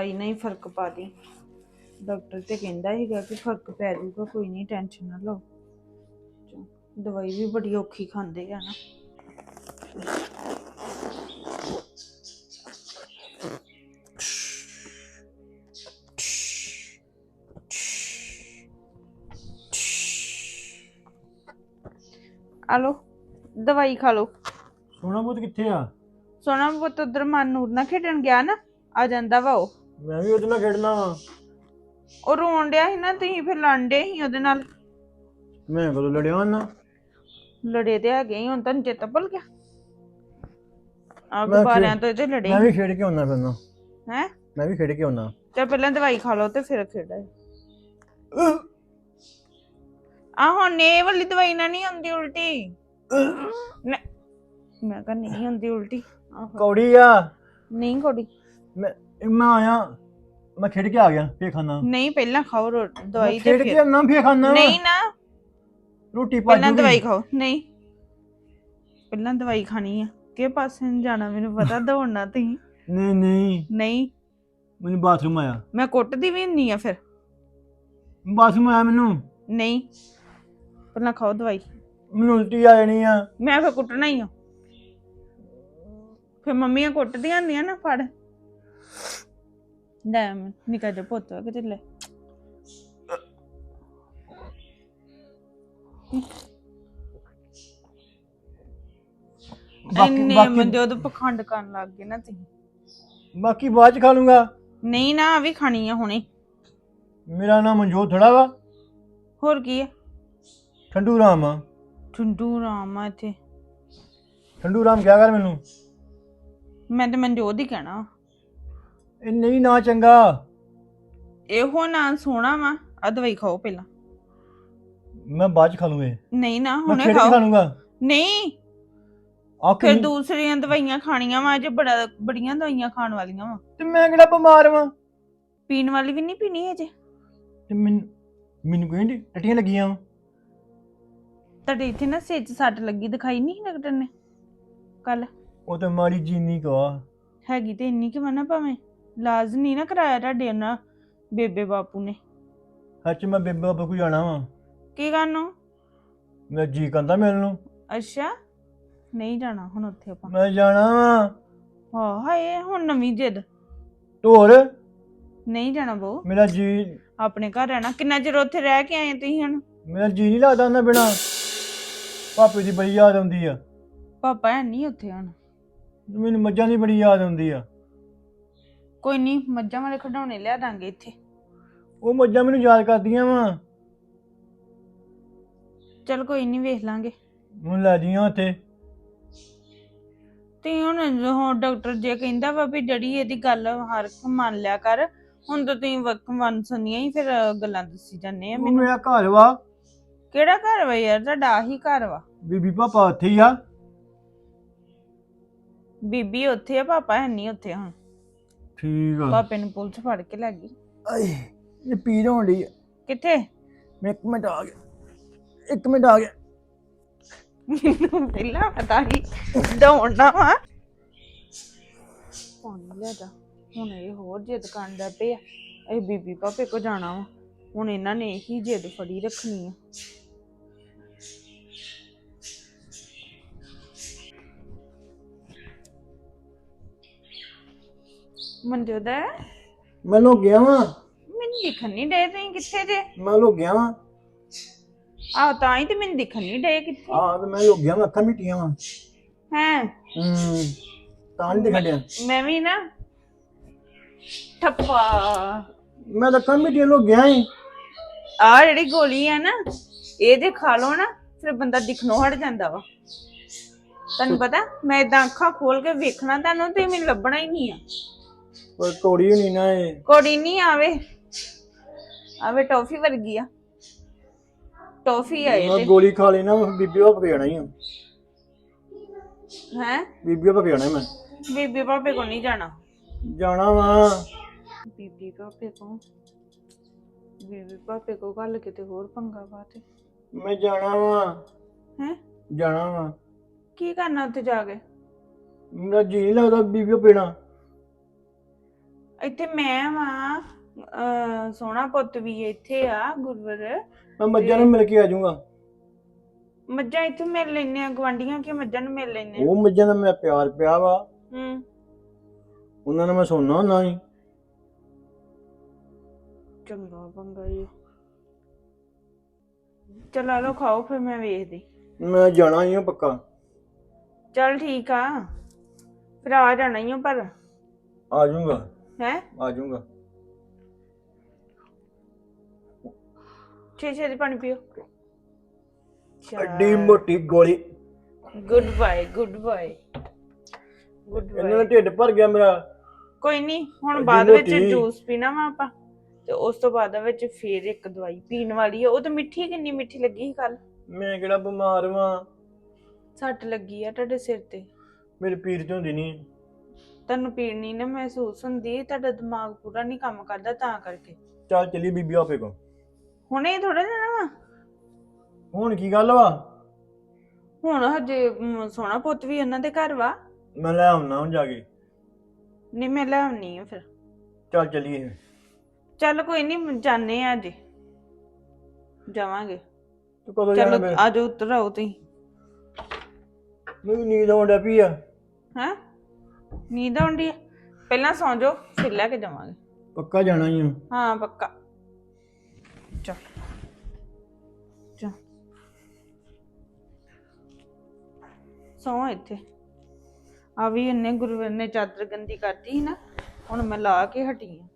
ਦਵਾਈ ਨਾਲ ਹੀ ਫ਼ਰਕ ਪਾ ਦੇ ਡਾਕਟਰ ਤੇ ਕਹਿੰਦਾ ਸੀਗਾ ਕਿ ਫ਼ਰਕ ਪੈ ਜਾਊਗਾ ਕੋਈ ਨਹੀਂ ਟੈਨਸ਼ਨ ਨਾ ਲਓ। ਦਵਾਈ ਵੀ ਬੜੀ ਔਖੀ ਖਾਂਦੇ ਆ ਨਾ। ਆਲੋ ਦਵਾਈ ਖਾ ਲਓ। ਸੋਨਾ ਪੁੱਤ ਕਿੱਥੇ ਆ? ਸੋਨਾ ਪੁੱਤ ਉਧਰ ਮਨ ਨੂਰ ਨਾਲ ਖੇਡਣ ਗਿਆ ਨਾ ਆ ਜਾਂਦਾ ਵਾ ਉਹ। ਮੈਂ ਵੀ ਉਹਦੇ ਨਾਲ ਖੇਡਣਾ ਵਾ। ਉਹ ਰੋਣ ਡਿਆ ਸੀ ਨਾ ਤੁਸੀਂ ਫਿਰ ਲੜਦੇ ਸੀ ਉਹਦੇ ਨਾਲ। ਮੈਂ ਕਦੋਂ ਲੜਿਆ ਉਹਨਾਂ ਨਾਲ? ਲੜੇ ਤੇ ਹੈਗੇ ਹੀ ਹੁਣ ਤੁਹਾਨੂੰ ਚੇਤਾ ਭੁੱਲ ਗਿਆ? ਆ ਮੈਂ ਗੁਬਾਰਿਆਂ ਤੋਂ ਤੇ ਲੜੇ ਮੈਂ ਵੀ ਖੇਡ ਕੇ ਆਉਣਾ ਨਾ ਹੈ? ਮੈਂ ਵੀ ਖੇਡ ਕੇ ਆਉਣਾ। ਤੇ ਪਹਿਲਾਂ ਦਵਾਈ ਖਾ ਲਓ ਤੇ ਫਿਰ ਖੇਡਾਂ। ਆ ਹੁਣ ਇਹ ਵਾਲੀ ਦਵਾਈ ਨਾਲ ਨਹੀਂ ਹੁੰਦੀ ਉਲਟੀ। ਨਾ- ਮੈਂ ਕਹਾਂ ਨਹੀਂ ਹੁੰਦੀ ਉਲਟੀ। ਆਹੋ। ਕੌੜੀ ਆ। ਨਹੀਂ ਕੋੜੀ। ਮੈਂ ਮੈਂ ਆਇਆ ਮੈਂ ਖੇਡ ਕੇ ਆ ਗਿਆ ਫੇਰ ਖਾਣਾ ਨਹੀਂ ਪਹਿਲਾਂ ਖਾਓ ਰੋ- ਦਵਾਈ ਤੇ ਖੇਡ ਕੇ ਫਿਰ ਆਉਣਾ ਫੇਰ ਖਾਣਾ ਨਹੀਂ ਨਾ। ਰੋਟੀ ਪਾ ਪਹਿਲਾਂ ਦਵਾਈ ਖਾਓ। ਨਹੀਂ। ਪਹਿਲਾਂ ਦਵਾਈ ਖਾਣੀ ਆ। ਕਿ ਪਾਸੇ ਨੂੰ ਜਾਣਾ ਮੈਨੂੰ ਪਤਾ ਦੌੜਨਾ ਤੁਸੀਂ। ਨਹੀਂ ਨਹੀਂ। ਨਹੀਂ। ਮੈਨੂੰ ਬਾਥਰੂਮ ਆਇਆ। ਮੈਂ ਕੁੱਟਦੀ ਵੀ ਨਹੀਂ ਆ ਫਿਰ। ਬਾਥਰੂਮ ਆਇਆ ਮੈਨੂੰ। ਨਹੀਂ। ਪਹਿਲਾਂ ਖਾਓ ਦਵਾਈ। ਮੈਨੂੰ ਉਲਟੀ ਆ ਜਾਣੀ ਆ। ਮੈਂ ਫਿਰ ਕੁੱਟਣਾ ਹੀ ਆ। ਫਿਰ ਮੰਮੀਆਂ ਕੁੱਟਦੀਆਂ ਹੁੰਦੀਆਂ ਨਾ ਫੜ। ਲੈ ਨਿਕਾ ਜਿਹਾ ਪੁੱਤ ਕਿਤੇ ਲੈ ਬਾਕੀ ਬਾਕੀ ਬੰਦੇ ਉਹਦੇ ਪਖੰਡ ਕਰਨ ਲੱਗ ਗਏ ਨਾ ਤੁਸੀਂ ਬਾਕੀ ਬਾਅਦ ਚ ਖਾ ਲੂੰਗਾ ਨਹੀਂ ਨਾ ਆ ਵੀ ਖਾਣੀ ਆ ਹੁਣੇ ਮੇਰਾ ਨਾਮ ਮਨਜੋਤ ਥੜਾ ਵਾ ਹੋਰ ਕੀ ਆ ਠੰਡੂ ਰਾਮ ਆ ਠੰਡੂ ਰਾਮ ਆ ਇੱਥੇ ਠੰਡੂ ਰਾਮ ਕਿਆ ਕਰ ਮੈਨੂੰ ਮੈਂ ਤੇ ਮਨਜੋਤ ਹੀ ਕਹਿਣਾ। ਇਹ ਨਹੀਂ ਨਾ ਚੰਗਾ। ਇਹੋ ਨਾਂ ਸੋਹਣਾ ਵਾ ਆ ਦਵਾਈ ਖਾਓ ਪਹਿਲਾਂ। ਮੈਂ ਬਾਅਦ ਚ ਖਾ ਇਹ। ਨਹੀਂ ਨਾ ਮੈਂ ਹੁਣੇ ਖੇਡ ਕੇ ਖਾ ਖਾਓ। ਲੂੰਗਾ ਨਹੀਂ ਆ ਫਿਰ ਕਿੰਨੀ- ਦੂਸਰੀਆਂ ਦਵਾਈਆਂ ਖਾਣੀਆਂ ਵਾ ਜੇ ਬੜਾ ਬੜੀਆਂ ਦਵਾਈਆਂ ਖਾਣ ਵਾਲੀਆਂ ਵਾ। ਤੇ ਮੈਂ ਕਿਹੜਾ ਬਿਮਾਰ ਵਾਂ? ਪੀਣ ਵਾਲੀ ਵੀ ਨਹੀਂ ਪੀਣੀ ਹੈ ਜੇ ਤੇ ਮੈਨੂੰ ਮੈਨੂੰ ਨਹੀਂ ਟੱਟੀਆਂ ਲੱਗੀਆਂ? ਵਾਂ। ਤੁਹਾਡੇ ਇੱਥੇ ਨਾ ਸਿਰ 'ਚ ਸੱਟ ਲੱਗੀ ਦਿਖਾਈ ਨਹੀਂ ਡਾਕਟਰ ਨੇ। ਕੱਲ ਉਹ ਤੇ ਮਾੜੀ ਜੀ ਨਹੀਂ ਕਹਾ ਹੈਗੀ ਤੇ ਇੰਨੀ ਕਿ ਮਨਾ ਭਾਵੇਂ। ਇਲਾਜ ਨਹੀਂ ਨਾ ਕਰਾਇਆ ਤੁਹਾਡੇ ਉਹਨਾਂ ਬੇਬੇ ਬਾਪੂ ਨੇ। ਸੱਚ ਮੈਂ ਬੇਬੇ ਬਾਬਾ ਕੋ ਜਾਣਾ ਵਾ। ਕੀ ਕਰਨੋ ਮੇਰਾ ਜੀ ਕਹਿੰਦਾ ਮਿਲਣ ਨੂੰ। ਅੱਛਾ ਨਹੀਂ ਜਾਣਾ ਹੁਣ ਉੱਥੇ ਆਪਾਂ। ਮੈਂ ਜਾਣਾ ਵਾ। ਹਾਂ ਹਾਏ ਹੁਣ ਨਵੀਂ ਜਿੱਦ। ਤੋਰ ਨਹੀਂ ਜਾਣਾ ਬੋ ਮੇਰਾ ਜੀ ਆਪਣੇ ਘਰ ਰਹਿਣਾ। ਕਿੰਨਾ ਚਿਰ ਉੱਥੇ ਰਹਿ ਕੇ ਆਏ ਤੁਸੀਂ ਹੁਣ? ਮੇਰਾ ਜੀ ਨਹੀਂ ਲੱਗਦਾ ਉਹਨਾਂ ਬਿਨਾ। ਪਾਪੇ ਦੀ ਬੜੀ ਯਾਦ ਆਉਂਦੀ ਆ। ਪਾਪਾ ਹੈ ਨਹੀਂ ਉੱਥੇ ਹੁਣ। ਮੈਨੂੰ ਮੱਝਾਂ ਦੀ ਬੜੀ ਯਾਦ ਆਉਂਦੀ ਆ। ਕੋਈ ਨਹੀਂ ਮੱਝਾਂ ਵਾਲੇ ਖਡਾਉਣੇ ਲਿਆ ਦਾਂਗੇ ਇੱਥੇ। ਉਹ ਮੱਝਾਂ ਮੈਨੂੰ ਯਾਦ ਕਰਦੀਆਂ ਵਾ। ਚਲ ਕੋਈ ਨਹੀਂ ਵੇਖ ਲਾਂਗੇ। ਮੈਨੂੰ ਲੈ ਜੀਆਂ ਉੱਥੇ। ਤੇ ਹੁਣ ਹੁਣ ਡਾਕਟਰ ਜੇ ਕਹਿੰਦਾ ਵਾ ਵੀ ਜਿਹੜੀ ਇਹਦੀ ਗੱਲ ਹਰ ਇੱਕ ਮੰਨ ਲਿਆ ਕਰ ਹੁਣ ਤਾਂ ਤੁਸੀਂ ਵਕ ਮੰਨ ਸੁਣੀਆਂ ਹੀ ਫਿਰ ਗੱਲਾਂ ਦੱਸੀ ਜਾਂਦੇ ਆ ਉਹ ਮੈਨੂੰ। ਮੇਰਾ ਘਰ ਵਾ। ਕਿਹੜਾ ਘਰ ਵਾ ਯਾਰ? ਤੁਹਾਡਾ ਆਹੀ ਘਰ ਵਾ। ਬੀਬੀ ਪਾਪਾ ਉੱਥੇ ਹੀ ਆ। ਬੀਬੀ ਉੱਥੇ ਆ ਪਾਪਾ ਹੈ ਨਹੀਂ ਉੱਥੇ ਹੁਣ। ਠੀਕ ਆ। ਪਾਪੇ ਨੂੰ ਪੁਲਿਸ ਫੜ ਕੇ ਲੈ ਗਈ। ਆਏ ਇਹ ਪੀੜ ਹੋਣ ਡਈ ਆ। ਕਿੱਥੇ? ਮੈਂ ਇੱਕ ਮਿੰਟ ਆ ਗਿਆ। ਇੱਕ ਮਿੰਟ ਆ ਗਿਆ। ਮੈਨੂੰ ਪਹਿਲਾਂ ਪਤਾ ਹੀ ਦੌੜਨਾ ਵਾ। ਪਾਣੀ ਲੈ ਜਾ। ਹੁਣ ਇਹ ਹੋਰ ਜਿੱਦ ਕਰਨ ਦਾ ਪਿਆ ਇਹ ਬੀਬੀ ਪਾਪੇ ਕੋ ਜਾਣਾ ਵਾ। ਹੁਣ ਇਹਨਾਂ ਨੇ ਇਹੀ ਜਿੱਦ ਫੜੀ ਰੱਖਣੀ ਆ। ਮਨਜੋਦ? ਮੈਂ ਲੋ ਗਿਆ ਵਾਂ। ਮੈਨੂੰ ਦਿਖਣ ਨਹੀਂ ਡੇ ਤੁਸੀਂ ਕਿੱਥੇ ਜੇ? ਮੈਂ ਲੋ ਗਿਆ ਵਾਂ। ਆਹ ਤਾਂ ਹੀ ਤੇ ਮੈਨੂੰ ਦਿਖਣ ਨਹੀਂ ਡੇ ਕਿੱਥੇ। ਆ ਤੇ ਮੈਂ ਲੋ ਗਿਆ ਵਾਂ ਅੱਖਾਂ ਮਿਟੀਆਂ ਵਾਂ। ਹੈ? ਹੂੰ ਤਾਂ ਨਹੀਂ ਦਿਖੜਿਆ ਮੈਂ ਵੀ ਨਾ ਠੱਪਾ। ਮੈਂ ਤਾਂ ਅੱਖਾਂ ਮਿਟੀਆਂ ਲੋ ਗਿਆ ਹੀ ਆ ਜਿਹੜੀ ਗੋਲੀ ਆ ਨਾ ਇਹ ਜੇ ਖਾ ਲਓ ਨਾ ਫਿਰ ਬੰਦਾ ਦਿਖਣੋਂ ਹਟ ਜਾਂਦਾ ਵਾ। ਤੁਹਾਨੂੰ ਪਤਾ ਮੈਂ ਇਦਾਂ ਅੱਖਾਂ ਖੋਲ ਕੇ ਵੇਖਣਾ ਤੁਹਾਨੂੰ ਤੇ ਮੈਨੂੰ ਲੱਭਣਾ ਹੀ ਨਹੀਂ ਆ। ਪਰ ਤੋੜੀ ਹੋਣੀ ਨਾ ਇਹ। ਕੋੜੀ ਨਹੀਂ ਆਵੇ। ਆਵੇ ਟੌਫੀ ਵਰਗੀ ਆ। ਟੌਫੀ ਆ ਇਹ ਗੋਲੀ ਖਾ ਲੈਣਾ ਮੈਂ ਬੀਬੀ ਉਹ ਪਕ ਜਾਣਾ ਹੀ ਆ। ਹੈ? ਬੀਬੀ ਉਹ ਪਕ ਜਾਣਾ ਮੈਂ। ਬੀਬੀ ਪਾਪੇ ਕੋ ਨਹੀਂ ਜਾਣਾ। ਜਾਣਾ ਵਾ। ਬੀਬੀ ਪਾਪੇ ਕੋ ਬੀਬੀ ਪਾਪੇ ਕੋ ਗੱਲ ਕਿਤੇ ਹੋਰ ਪੰਗਾ ਪਾਤੇ ਮੈਂ ਜਾਣਾ ਵਾ। ਹੈ? ਜਾਣਾ ਵਾ। ਕੀ ਕਰਨਾ ਉੱਥੇ ਜਾ ਕੇ? ਮੇਰਾ ਜੀ ਨਹੀਂ ਲੱਗਦਾ ਬੀਬੀ ਪੀਣਾ ਇੱਥੇ ਮੈਂ ਵਾਂ ਸੋਹਣਾ ਪੁੱਤ ਵੀ ਇੱਥੇ ਆ ਗੁਰਵਰ। ਮੈਂ ਮੱਝਾਂ ਨੂੰ ਮਿਲ ਕੇ ਆ ਜਾਊਂਗਾ। ਮੱਝਾਂ ਇੱਥੇ ਮਿਲ ਲੈਨੇ ਆ ਗਵਾਂਡੀਆਂ ਕਿ ਮੱਝਾਂ ਨੂੰ ਮਿਲ ਲੈਨੇ ਆ? ਉਹ ਮੱਝਾਂ ਦਾ ਮੇਰਾ ਪਿਆਰ ਪਿਆ ਵਾ। ਹੂੰ। ਉਹਨਾਂ ਨਾਲ ਮੈਂ ਸੌਣਾ ਹੁੰਦਾ ਸੀ। ਚੰਗਾ ਪੰਗਾ ਇਹ ਚਲ ਲੋ ਖਾਓ ਫਿਰ ਮੈਂ ਵੇਖਦੀ। ਮੈਂ ਜਾਣਾ ਹੀ ਆ ਪੱਕਾ। ਚਲ ਠੀਕ ਆ। ਫਿਰ ਆ ਜਾਣਾ ਹੀ ਆ ਪਰ। ਆ ਜਾਊਂਗਾ। ਹੈ? ਆ ਜਾਊਂਗਾ। ਛੇ ਛੇ ਦੀ ਪਾਣੀ ਪੀਓ। ਅੱਡੀ ਮੋਟੀ ਗੋਲੀ। Good bye good bye good ਇਹਨਾਂ ਬਾਏ ਦਾ ਢਿੱਡ ਭਰ ਗਿਆ ਮੇਰਾ। ਕੋਈ ਨਹੀਂ ਹੁਣ ਐਡੀ ਬਾਅਦ ਵਿੱਚ ਮੋਟੀ। ਜੂਸ ਪੀਣਾ ਵਾ ਆਪਾਂ। ਤੇ ਉਸ ਤੋਂ ਬਾਅਦ ਵਿੱਚ ਫੇਰ ਇੱਕ ਦਵਾਈ ਪੀਣ ਵਾਲੀ ਹੈ ਉਹ ਤਾਂ ਮਿੱਠੀ ਕਿੰਨੀ ਮਿੱਠੀ ਲੱਗੀ ਸੀ ਕੱਲ ਮੈਂ ਕਿਹੜਾ ਬਿਮਾਰ ਵਾਂ। ਸੱਟ ਲੱਗੀ ਆ ਤੁਹਾਡੇ ਸਿਰ ਤੇ। ਮੇਰੀ ਪੀੜ ਤੇ ਹੁੰਦੀ ਨਹੀਂ ਤੁਹਾਨੂੰ ਪੀੜ ਨਹੀਂ ਨਾ ਮਹਿਸੂਸ ਹੁੰਦੀ ਤੁਹਾਡਾ ਦਿਮਾਗ ਪੂਰਾ ਨਹੀਂ ਕੰਮ ਕਰਦਾ ਤਾਂ ਕਰਕੇ। ਚੱਲ ਚੱਲੀ ਬੀਬੀ ਆਪੇ ਕੋ ਹੁਣੇ ਥੋੜਾ ਜਾਣਾ ਵਾ? ਹੁਣ ਕੀ ਗੱਲ ਵਾ? ਹੁਣ ਹਜੇ ਮ, ਸੋਹਣਾ ਪੁੱਤ ਵੀ ਉਹਨਾਂ ਦੇ ਘਰ ਵਾ। ਮੈਂ ਲੈ ਆਉਣਾ ਹੁਣ ਜਾ ਕੇ। ਨਹੀਂ ਮੈਂ ਲੈ ਆਉਣੀ ਆ ਫਿਰ। ਚੱਲ ਚੱਲੀਏ ਚੱਲ ਕੋਈ ਨਹੀਂ ਜਾਣੇ ਆ ਜੀ ਜਾਵਾਂਗੇ। ਤੂੰ ਕਦੋਂ ਜਾਣਾ ਚਲੋ ਮੈਂ ਆਜੋ ਉੱਤਰ ਆਓ ਤੁਸੀਂ। ਮੈਨੂੰ ਨੀਂਦ ਆਉਣ ਪਈ ਆ। ਹੈਂ? ਨੀਂਦ ਆਉਂਦੀ ਆ। ਪਹਿਲਾਂ ਸੌਂ ਜਾਓ ਫਿਰ ਲੈ ਕੇ ਜਾਵਾਂਗੇ। ਪੱਕਾ ਜਾਣਾ ਹੀ ਆ। ਹਾਂ ਪੱਕਾ। ਚਲ। ਚਲ। ਸੌਂ ਇੱਥੇ। ਆ ਵੀ ਇਹਨੇ ਗੁਰੂਵਰ ਨੇ ਚਾਦਰ ਗੰਦੀ ਕਰਤੀ ਸੀ ਨਾ ਹੁਣ ਮੈਂ ਲਾ ਕੇ ਹਟੀ ਆ।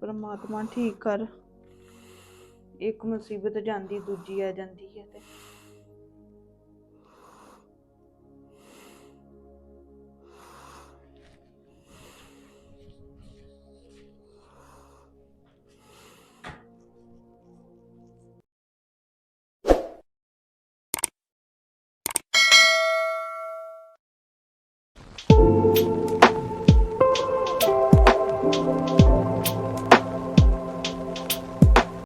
ਪਰਮਾਤਮਾ ਠੀਕ ਕਰ। ਇੱਕ ਮੁਸੀਬਤ ਜਾਂਦੀ ਦੂਜੀ ਆ ਜਾਂਦੀ ਹੈ ਤੇ।